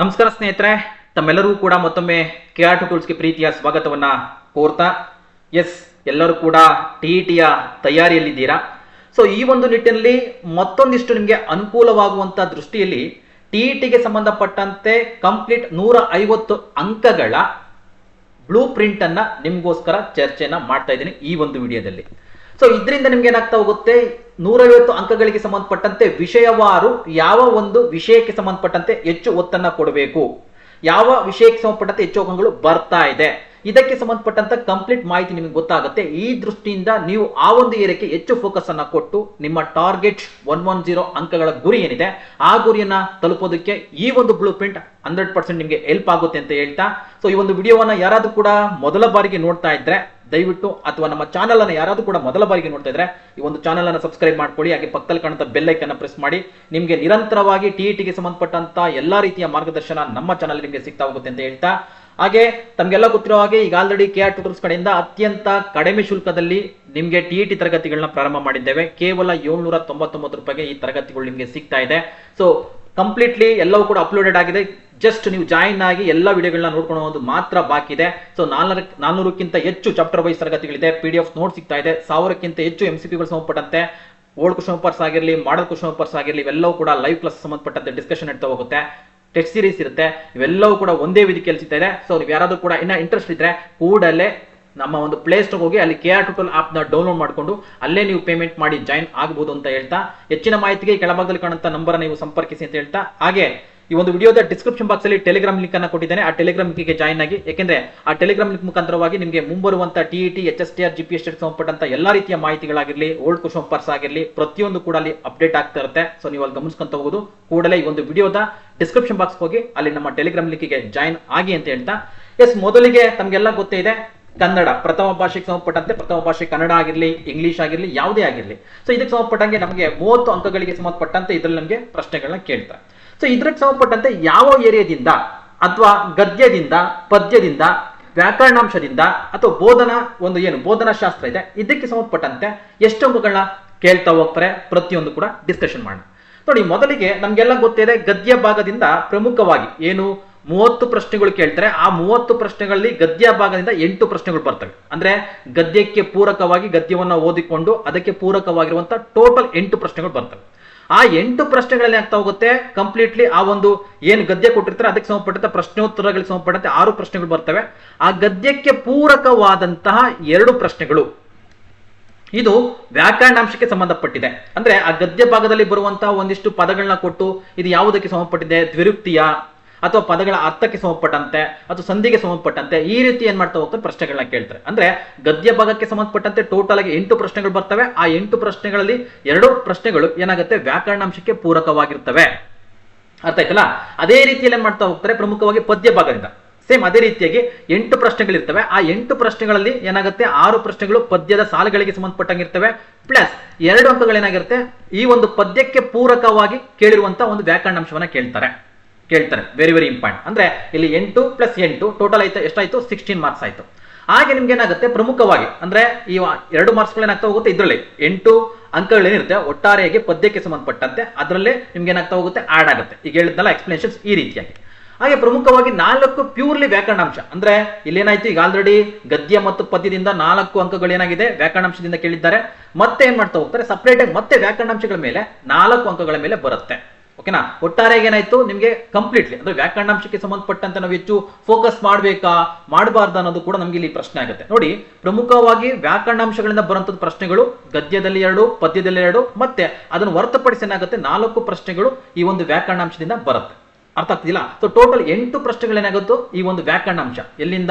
ನಮಸ್ಕಾರ ಸ್ನೇಹಿತರೆ, ತಮ್ಮೆಲ್ಲರಿಗೂ ಕೂಡ ಮತ್ತೊಮ್ಮೆ ಕೆ ಆರ್ ಟು ಟೂಲ್ಸ್ಗೆ ಪ್ರೀತಿಯ ಸ್ವಾಗತವನ್ನ ಕೋರ್ತಾ ಎಸ್ ಎಲ್ಲರೂ ಕೂಡ ಟಿ ಇ ಟಿಯ ತಯಾರಿಯಲ್ಲಿದ್ದೀರಾ? ಸೊ ಈ ಒಂದು ನಿಟ್ಟಿನಲ್ಲಿ ಮತ್ತೊಂದಿಷ್ಟು ನಿಮಗೆ ಅನುಕೂಲವಾಗುವಂಥ ದೃಷ್ಟಿಯಲ್ಲಿ ಟಿ ಇ ಟಿಗೆ ಸಂಬಂಧಪಟ್ಟಂತೆ ಕಂಪ್ಲೀಟ್ ನೂರ ಐವತ್ತು ಅಂಕಗಳ ಬ್ಲೂ ಪ್ರಿಂಟ್ ಅನ್ನ ನಿಮ್ಗೋಸ್ಕರ ಚರ್ಚೆಯನ್ನ ಮಾಡ್ತಾ ಇದ್ದೀನಿ ಈ ಒಂದು ವಿಡಿಯೋದಲ್ಲಿ. ಸೊ ಇದರಿಂದ ನಿಮ್ಗೆ ಏನಾಗ್ತಾ ಹೋಗುತ್ತೆ? ನೂರೈವತ್ತು ಅಂಕಗಳಿಗೆ ಸಂಬಂಧಪಟ್ಟಂತೆ ವಿಷಯವಾರು ಯಾವ ಒಂದು ವಿಷಯಕ್ಕೆ ಸಂಬಂಧಪಟ್ಟಂತೆ ಹೆಚ್ಚು ಒತ್ತನ್ನ ಕೊಡಬೇಕು. ಯಾವ ವಿಷಯಕ್ಕೆ ಸಂಬಂಧಪಟ್ಟಂತೆ ಹೆಚ್ಚು ಅಂಕಗಳು ಬರ್ತಾ ಇದೆ. ಇದಕ್ಕೆ ಸಂಬಂಧಪಟ್ಟಂತ ಕಂಪ್ಲೀಟ್ ಮಾಹಿತಿ ನಿಮಗೆ ಗೊತ್ತಾಗುತ್ತೆ. ಈ ದೃಷ್ಟಿಯಿಂದ ನೀವು ಆ ಒಂದು ಏರಿಯಾಕ್ಕೆ ಹೆಚ್ಚು ಫೋಕಸ್ ಅನ್ನ ಕೊಟ್ಟು ನಿಮ್ಮ ಟಾರ್ಗೆಟ್ ಒನ್ ಒನ್ ಜೀರೋ ಅಂಕಗಳ ಗುರಿ ಏನಿದೆ, ಆ ಗುರಿಯನ್ನ ತಲುಪೋದಕ್ಕೆ ಈ ಒಂದು ಬ್ಲೂ ಪ್ರಿಂಟ್ ಹಂಡ್ರೆಡ್ ನಿಮಗೆ ಹೆಲ್ಪ್ ಆಗುತ್ತೆ ಅಂತ ಹೇಳ್ತಾ. ಸೊ ಈ ಒಂದು ವಿಡಿಯೋವನ್ನ ಯಾರಾದ್ರೂ ಕೂಡ ಮೊದಲ ಬಾರಿಗೆ ನೋಡ್ತಾ ಇದ್ರೆ, ದಯವಿಟ್ಟು ಅಥವಾ ನಮ್ಮ ಚಾನಲ್ ಅನ್ನು ಯಾರಾದ್ರೂ ಕೂಡ ಮೊದಲ ಬಾರಿಗೆ ನೋಡ್ತಾ ಇದ್ರೆ, ಈ ಒಂದು ಚಾನಲ್ ಅನ್ನು ಸಬ್ಸ್ಕ್ರೈಬ್ ಮಾಡ್ಕೊಳ್ಳಿ, ಹಾಗೆ ಪಕ್ಕದಲ್ಲಿ ಕಾಣುವಂತ ಬೆಲ್ ಐಕನ್ ಪ್ರೆಸ್ ಮಾಡಿ. ನಿಮಗೆ ನಿರಂತರವಾಗಿ ಟಿ ಟಿಗೆ ಸಂಬಂಧಪಟ್ಟಂತ ಎಲ್ಲಾ ರೀತಿಯ ಮಾರ್ಗದರ್ಶನ ನಮ್ಮ ಚಾನಲ್ ನಿಮಗೆ ಸಿಗ್ತಾ ಹೋಗುತ್ತೆ ಅಂತ ಹೇಳ್ತಾ. ಹಾಗೆ ತಮಗೆಲ್ಲ ಗೊತ್ತಿರೋ ಹಾಗೆ ಈಗ ಆಲ್ರೆಡಿ ಕೆ ಆರ್ ಟ್ಯೂಟರ್ಸ್ ಕಡೆಯಿಂದ ಅತ್ಯಂತ ಕಡಿಮೆ ಶುಲ್ಕದಲ್ಲಿ ನಿಮಗೆ ಟಿ ಟಿ ತರಗತಿಗಳನ್ನ ಪ್ರಾರಂಭ ಮಾಡಿದ್ದೇವೆ. ಕೇವಲ ಏಳ್ನೂರ ತೊಂಬತ್ತೊಂಬತ್ತು ರೂಪಾಯಿಗೆ ಈ ತರಗತಿಗಳು ನಿಮಗೆ ಸಿಗ್ತಾ ಇದೆ. ಸೊ ಕಂಪ್ಲೀಟ್ಲಿ ಎಲ್ಲವೂ ಕೂಡ ಅಪ್ಲೋಡೆಡ್ ಆಗಿದೆ. ಜಸ್ಟ್ ನೀವು ಜಾಯಿನ್ ಆಗಿ ಎಲ್ಲ ವಿಡಿಯೋಗಳನ್ನ ನೋಡ್ಕೊಳ್ಳೋದು ಮಾತ್ರ ಬಾಕಿ ಇದೆ. ಸೊ ನಾಲ್ನರ ನಾನ್ನೂರಕ್ಕಿಂತ ಹೆಚ್ಚು ಚಾಪ್ಟರ್ ವೈಸ್ ತರಗತಿಗಳಿದೆ. ಪಿ ಡಿ ಎಫ್ ನೋಟ್ ಸಿಗ್ತಾ ಇದೆ. ಸಾವಿರಕ್ಕಿಂತ ಹೆಚ್ಚು ಎಂ ಸಿ ಪಿಗಳು ಸಂಬಂಧಪಟ್ಟಂತೆ ಓಲ್ಡ್ ಕ್ವಶನ್ ಪೇಪರ್ಸ್ ಆಗಿರಲಿ ಮಾಡಲ್ ಕ್ವಶನ್ ಪೇಪರ್ಸ್ ಆಗಿರಲಿ, ಇವೆಲ್ಲವೂ ಕೂಡ ಲೈವ್ ಕ್ಲಾಸ್ ಸಂಬಂಧಪಟ್ಟಂತೆ ಡಿಸ್ಕಷನ್ ಇಡ್ತಾ ಹೋಗುತ್ತೆ. ಟೆಸ್ಟ್ ಸೀರೀಸ್ ಇರುತ್ತೆ. ಇವೆಲ್ಲವೂ ಕೂಡ ಒಂದೇ ವೇದಿಕೆಯಲ್ಲಿ ಸಿಗ್ತಾ ಇದೆ. ಸೊ ನೀವು ಯಾರಾದರೂ ಕೂಡ ಇನ್ನ ಇಂಟ್ರೆಸ್ಟ್ ಇದ್ರೆ ಕೂಡಲೇ ನಮ್ಮ ಒಂದು ಪ್ಲೇ ಸ್ಟೋರ್ ಹೋಗಿ ಅಲ್ಲಿ ಕೆ ಆರ್ ಟೋಟಲ್ ಆಪ್ನ ಡೌನ್ಲೋಡ್ ಮಾಡಿಕೊಂಡು ಅಲ್ಲೇ ನೀವು ಪೇಮೆಂಟ್ ಮಾಡಿ ಜಾಯಿನ್ ಆಗಬಹುದು ಅಂತ ಹೇಳ್ತಾ, ಹೆಚ್ಚಿನ ಮಾಹಿತಿಗೆ ಕೆಳಭಾಗದಲ್ಲಿ ಕಾಣುವಂತ ನಂಬರ್ ನೀವು ಸಂಪರ್ಕಿಸಿ ಅಂತ ಹೇಳ್ತಾ, ಹಾಗೆ ಈ ಒಂದು ವಿಡಿಯೋದ ಡಿಸ್ಕ್ರಿಪ್ಷನ್ ಬಾಕ್ಸ್ ಅಲ್ಲಿ ಟೆಲಿಗ್ರಾಮ್ ಲಿಂಕ್ ಅನ್ನು ಕೊಟ್ಟಿದ್ದೇನೆ. ಆ ಟೆಲಿಗ್ರಾಮ್ ಲಿಂಕ್ಗೆ ಜಾಯಿನ್ ಆಗಿ ಯಾಕೆಂದ್ರೆ ಆ ಟೆಲಿಗ್ರಾಮ್ ಲಿಂಕ್ ಮುಖಾಂತರವಾಗಿ ನಿಮಗೆ ಮುಂಬರುವಂತ T T H S T R G P S ಸಂಬಂಧಪಟ್ಟಂತ ಎಲ್ಲಾ ರೀತಿಯ ಮಾಹಿತಿಗಳಾಗಿರಲಿ ಓಲ್ಡ್ ಕ್ವಶನ್ ಪೇಪರ್ಸ್ ಆಗಿರಲಿ, ಪ್ರತಿಯೊಂದು ಕೂಡ ಅಲ್ಲಿ ಅಪ್ಡೇಟ್ ಆಗ್ತಾ ಇರುತ್ತೆ. ಸೊ ನೀವು ಅಲ್ಲಿ ಗಮನಿಸ್ಕೊಂತ ಹೋಗೋದು. ಕೂಡಲೇ ಈ ಒಂದು ವಿಡಿಯೋದ ಡಿಸ್ಕ್ರಿಪ್ಷನ್ ಬಾಕ್ಸ್ ಹೋಗಿ, ಅಲ್ಲಿ ನಮ್ಮ ಟೆಲಿಗ್ರಾಮ್ ಲಿಂಕ್ಗೆ ಜಾಯಿನ್ ಆಗಿ ಅಂತ ಹೇಳ್ತಾ. ಎಸ್ ಮೊದಲಿಗೆ ತಮಗೆಲ್ಲ ಗೊತ್ತೇ ಇದೆ, ಕನ್ನಡ. ಪ್ರಥಮ ಭಾಷೆಗೆ ಸಂಬಂಧಪಟ್ಟಂತೆ ಪ್ರಥಮ ಭಾಷೆ ಕನ್ನಡ ಆಗಿರಲಿ ಇಂಗ್ಲಿಷ್ ಆಗಿರಲಿ, ಯಾವುದೇ ಆಗಿರಲಿ. ಸೊ ಇದಕ್ಕೆ ಸಂಬಂಧಪಟ್ಟಂಗೆ ನಮಗೆ ಮೂವತ್ತು ಅಂಕಗಳಿಗೆ ಸಂಬಂಧಪಟ್ಟಂತೆ ಇದರಲ್ಲಿ ನಮಗೆ ಪ್ರಶ್ನೆಗಳನ್ನ ಕೇಳ್ತಾರೆ. ಸೊ ಇದಕ್ಕೆ ಸಂಬಂಧಪಟ್ಟಂತೆ ಯಾವ ಏರಿಯಾದಿಂದ ಅಥವಾ ಗದ್ಯದಿಂದ, ಪದ್ಯದಿಂದ, ವ್ಯಾಕರಣಾಂಶದಿಂದ ಅಥವಾ ಬೋಧನಾ ಒಂದು ಏನು ಬೋಧನಾ ಶಾಸ್ತ್ರ ಇದೆ, ಇದಕ್ಕೆ ಸಂಬಂಧಪಟ್ಟಂತೆ ಎಷ್ಟು ಅಂಕಗಳನ್ನ ಕೇಳ್ತಾ ಹೋಗ್ತಾರೆ ಪ್ರತಿಯೊಂದು ಕೂಡ ಡಿಸ್ಕಷನ್ ಮಾಡೋಣ. ನೋಡಿ, ಮೊದಲಿಗೆ ನಮ್ಗೆಲ್ಲ ಗೊತ್ತಿದೆ ಗದ್ಯ ಭಾಗದಿಂದ ಪ್ರಮುಖವಾಗಿ ಏನು ಮೂವತ್ತು ಪ್ರಶ್ನೆಗಳು ಕೇಳ್ತಾರೆ. ಆ ಮೂವತ್ತು ಪ್ರಶ್ನೆಗಳಲ್ಲಿ ಗದ್ಯ ಭಾಗದಿಂದ ಎಂಟು ಪ್ರಶ್ನೆಗಳು ಬರ್ತವೆ. ಅಂದ್ರೆ ಗದ್ಯಕ್ಕೆ ಪೂರಕವಾಗಿ ಗದ್ಯವನ್ನು ಓದಿಕೊಂಡು ಅದಕ್ಕೆ ಪೂರಕವಾಗಿರುವಂತಹ ಟೋಟಲ್ ಎಂಟು ಪ್ರಶ್ನೆಗಳು ಬರ್ತವೆ. ಆ ಎಂಟು ಪ್ರಶ್ನೆಗಳಲ್ಲಿ ಆಗ್ತಾ ಹೋಗುತ್ತೆ ಕಂಪ್ಲೀಟ್ಲಿ ಆ ಒಂದು ಏನು ಗದ್ಯ ಕೊಟ್ಟಿರ್ತಾರೆ, ಅದಕ್ಕೆ ಸಂಬಂಧಪಟ್ಟಂತ ಪ್ರಶ್ನೋತ್ತರಗಳಿಗೆ ಸಂಬಂಧಪಟ್ಟಂತೆ ಆರು ಪ್ರಶ್ನೆಗಳು ಬರ್ತವೆ. ಆ ಗದ್ಯಕ್ಕೆ ಪೂರಕವಾದಂತಹ ಎರಡು ಪ್ರಶ್ನೆಗಳು. ಇದು ವ್ಯಾಕರಣಾಂಶಕ್ಕೆ ಸಂಬಂಧಪಟ್ಟಿದೆ. ಅಂದ್ರೆ ಆ ಗದ್ಯ ಭಾಗದಲ್ಲಿ ಬರುವಂತಹ ಒಂದಿಷ್ಟು ಪದಗಳನ್ನ ಕೊಟ್ಟು ಇದು ಯಾವುದಕ್ಕೆ ಸಂಬಂಧಪಟ್ಟಿದೆ? ದ್ವಿರುಕ್ತಿಯ ಅಥವಾ ಪದಗಳ ಅರ್ಥಕ್ಕೆ ಸಂಬಂಧಪಟ್ಟಂತೆ ಅಥವಾ ಸಂಧಿಗೆ ಸಂಬಂಧಪಟ್ಟಂತೆ ಈ ರೀತಿ ಏನ್ ಮಾಡ್ತಾ ಹೋಗ್ತಾರೆ ಪ್ರಶ್ನೆಗಳನ್ನ ಕೇಳ್ತಾರೆ. ಅಂದ್ರೆ ಗದ್ಯ ಭಾಗಕ್ಕೆ ಸಂಬಂಧಪಟ್ಟಂತೆ ಟೋಟಲ್ ಆಗಿ ಎಂಟು ಪ್ರಶ್ನೆಗಳು ಬರ್ತವೆ. ಆ ಎಂಟು ಪ್ರಶ್ನೆಗಳಲ್ಲಿ ಎರಡು ಪ್ರಶ್ನೆಗಳು ಏನಾಗುತ್ತೆ? ವ್ಯಾಕರಣಾಂಶಕ್ಕೆ ಪೂರಕವಾಗಿರ್ತವೆ. ಅರ್ಥ ಆಯ್ತಲ್ಲ? ಅದೇ ರೀತಿಯಲ್ಲಿ ಏನ್ ಮಾಡ್ತಾ ಹೋಗ್ತಾರೆ? ಪ್ರಮುಖವಾಗಿ ಪದ್ಯ ಭಾಗದಿಂದ. ಸೇಮ್ ಅದೇ ರೀತಿಯಾಗಿ ಎಂಟು ಪ್ರಶ್ನೆಗಳಿರ್ತವೆ. ಆ ಎಂಟು ಪ್ರಶ್ನೆಗಳಲ್ಲಿ ಏನಾಗುತ್ತೆ? ಆರು ಪ್ರಶ್ನೆಗಳು ಪದ್ಯದ ಸಾಲುಗಳಿಗೆ ಸಂಬಂಧಪಟ್ಟಂಗಿರ್ತವೆ. ಪ್ಲಸ್ ಎರಡು ಅಂಕಗಳೇನಾಗಿರುತ್ತೆ? ಈ ಒಂದು ಪದ್ಯಕ್ಕೆ ಪೂರಕವಾಗಿ ಕೇಳಿರುವಂತ ಒಂದು ವ್ಯಾಕರಣಾಂಶವನ್ನ ಕೇಳ್ತಾರೆ. ಕೇಳ್ತಾರೆ. ವೆರಿ ವೆರಿ ಇಂಪಾರ್ಟೆಂಟ್ ಅಂದ್ರೆ ಇಲ್ಲಿ ಎಂಟು ಪ್ಲಸ್ ಎಂಟು ಟೋಟಲ್ ಆಯ್ತು, ಎಷ್ಟಾಯ್ತು? ಸಿಕ್ಸ್ಟೀನ್ ಮಾರ್ಕ್ಸ್ ಆಯ್ತು. ಹಾಗೆ ನಿಮ್ಗೆ ಏನಾಗುತ್ತೆ? ಪ್ರಮುಖವಾಗಿ, ಅಂದ್ರೆ ಈ ಎರಡು ಮಾರ್ಕ್ಸ್ಗಳು ಏನಾಗ್ತಾ ಹೋಗುತ್ತೆ ಇದರಲ್ಲಿ. ಎಂಟು ಅಂಕಗಳೇನಿರುತ್ತೆ ಒಟ್ಟಾರೆಯಾಗಿ ಪದ್ಯಕ್ಕೆ ಸಂಬಂಧಪಟ್ಟಂತೆ. ಅದರಲ್ಲೇ ನಿಮ್ಗೆ ಏನಾಗ್ತಾ ಹೋಗುತ್ತೆ? ಆಡ್ ಆಗುತ್ತೆ. ಈಗ ಹೇಳಿದ್ನಲ್ಲ ಎಕ್ಸ್ಪ್ಲೇಷನ್ಸ್ ಈ ರೀತಿಯಾಗಿ. ಹಾಗೆ ಪ್ರಮುಖವಾಗಿ ನಾಲ್ಕು ಪ್ಯೂರ್ಲಿ ವ್ಯಾಕರಣಾಂಶ. ಅಂದ್ರೆ ಇಲ್ಲೇನಾಯ್ತು ಈಗ ಆಲ್ರೆಡಿ ಗದ್ಯ ಮತ್ತು ಪದ್ಯದಿಂದ ನಾಲ್ಕು ಅಂಕಗಳು ಏನಾಗಿದೆ? ವ್ಯಾಕರಣಾಂಶದಿಂದ ಕೇಳಿದ್ದಾರೆ. ಮತ್ತೆ ಏನ್ ಮಾಡ್ತಾ ಹೋಗ್ತಾರೆ? ಸಪರೇಟ್ ಆಗಿ ಮತ್ತೆ ವ್ಯಾಕರಣಾಂಶಗಳ ಮೇಲೆ ನಾಲ್ಕು ಅಂಕಗಳ ಮೇಲೆ ಬರುತ್ತೆ. ಓಕೆನಾ? ಒಟ್ಟಾರೆ ಏನಾಯ್ತು? ನಿಮಗೆ ಕಂಪ್ಲೀಟ್ಲಿ ಅಂದ್ರೆ ವ್ಯಾಕರಣಾಂಶಕ್ಕೆ ಸಂಬಂಧಪಟ್ಟಂತೆ ನಾವು ಹೆಚ್ಚು ಫೋಕಸ್ ಮಾಡಬೇಕಾ, ಮಾಡಬಾರ್ದು ಅನ್ನೋದು ಕೂಡ ನಮಗೆ ಇಲ್ಲಿ ಪ್ರಶ್ನೆ ಆಗುತ್ತೆ. ನೋಡಿ, ಪ್ರಮುಖವಾಗಿ ವ್ಯಾಕರಣಾಂಶಗಳಿಂದ ಬರುವಂತದ್ದು ಪ್ರಶ್ನೆಗಳು, ಗದ್ಯದಲ್ಲಿ ಎರಡು, ಪದ್ಯದಲ್ಲಿ ಎರಡು, ಮತ್ತೆ ಅದನ್ನು ಹೊರತುಪಡಿಸಿ ಏನಾಗುತ್ತೆ? ನಾಲ್ಕು ಪ್ರಶ್ನೆಗಳು ಈ ಒಂದು ವ್ಯಾಕರಣಾಂಶದಿಂದ ಬರುತ್ತೆ. ಅರ್ಥ ಆಗ್ತಿಲ್ಲ ಸೊ ಟೋಟಲ್ ಎಂಟು ಪ್ರಶ್ನೆಗಳೇನಾಗುತ್ತೋ ಈ ಒಂದು ವ್ಯಾಕರಣಾಂಶ. ಎಲ್ಲಿಂದ?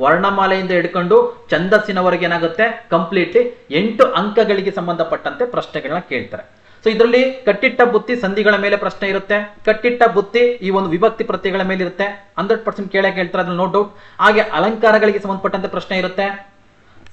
ವರ್ಣಮಾಲೆಯಿಂದ ಹಿಡ್ಕೊಂಡು ಛಂದಸ್ಸಿನವರೆಗೆ ಏನಾಗುತ್ತೆ? ಕಂಪ್ಲೀಟ್ಲಿ ಎಂಟು ಅಂಕಗಳಿಗೆ ಸಂಬಂಧಪಟ್ಟಂತೆ ಪ್ರಶ್ನೆಗಳನ್ನ ಕೇಳ್ತಾರೆ. ಸೊ ಇದರಲ್ಲಿ ಕಟ್ಟಿಟ್ಟ ಬುತ್ತಿ ಸಂಧಿಗಳ ಮೇಲೆ ಪ್ರಶ್ನೆ ಇರುತ್ತೆ. ಕಟ್ಟಿಟ್ಟ ಬುತ್ತಿ ಈ ಒಂದು ವಿಭಕ್ತಿ ಪ್ರತ್ಯಯಗಳ ಮೇಲೆ ಇರುತ್ತೆ. ಹಂಡ್ರೆಡ್ ಪರ್ಸೆಂಟ್ ಕೇಳಕ್ಕೆ ಹೇಳ್ತಾರೆ ಅದ್ರಲ್ಲಿ ನೋ ಡೌಟ್ ಹಾಗೆ ಅಲಂಕಾರಗಳಿಗೆ ಸಂಬಂಧಪಟ್ಟಂತೆ ಪ್ರಶ್ನೆ ಇರುತ್ತೆ.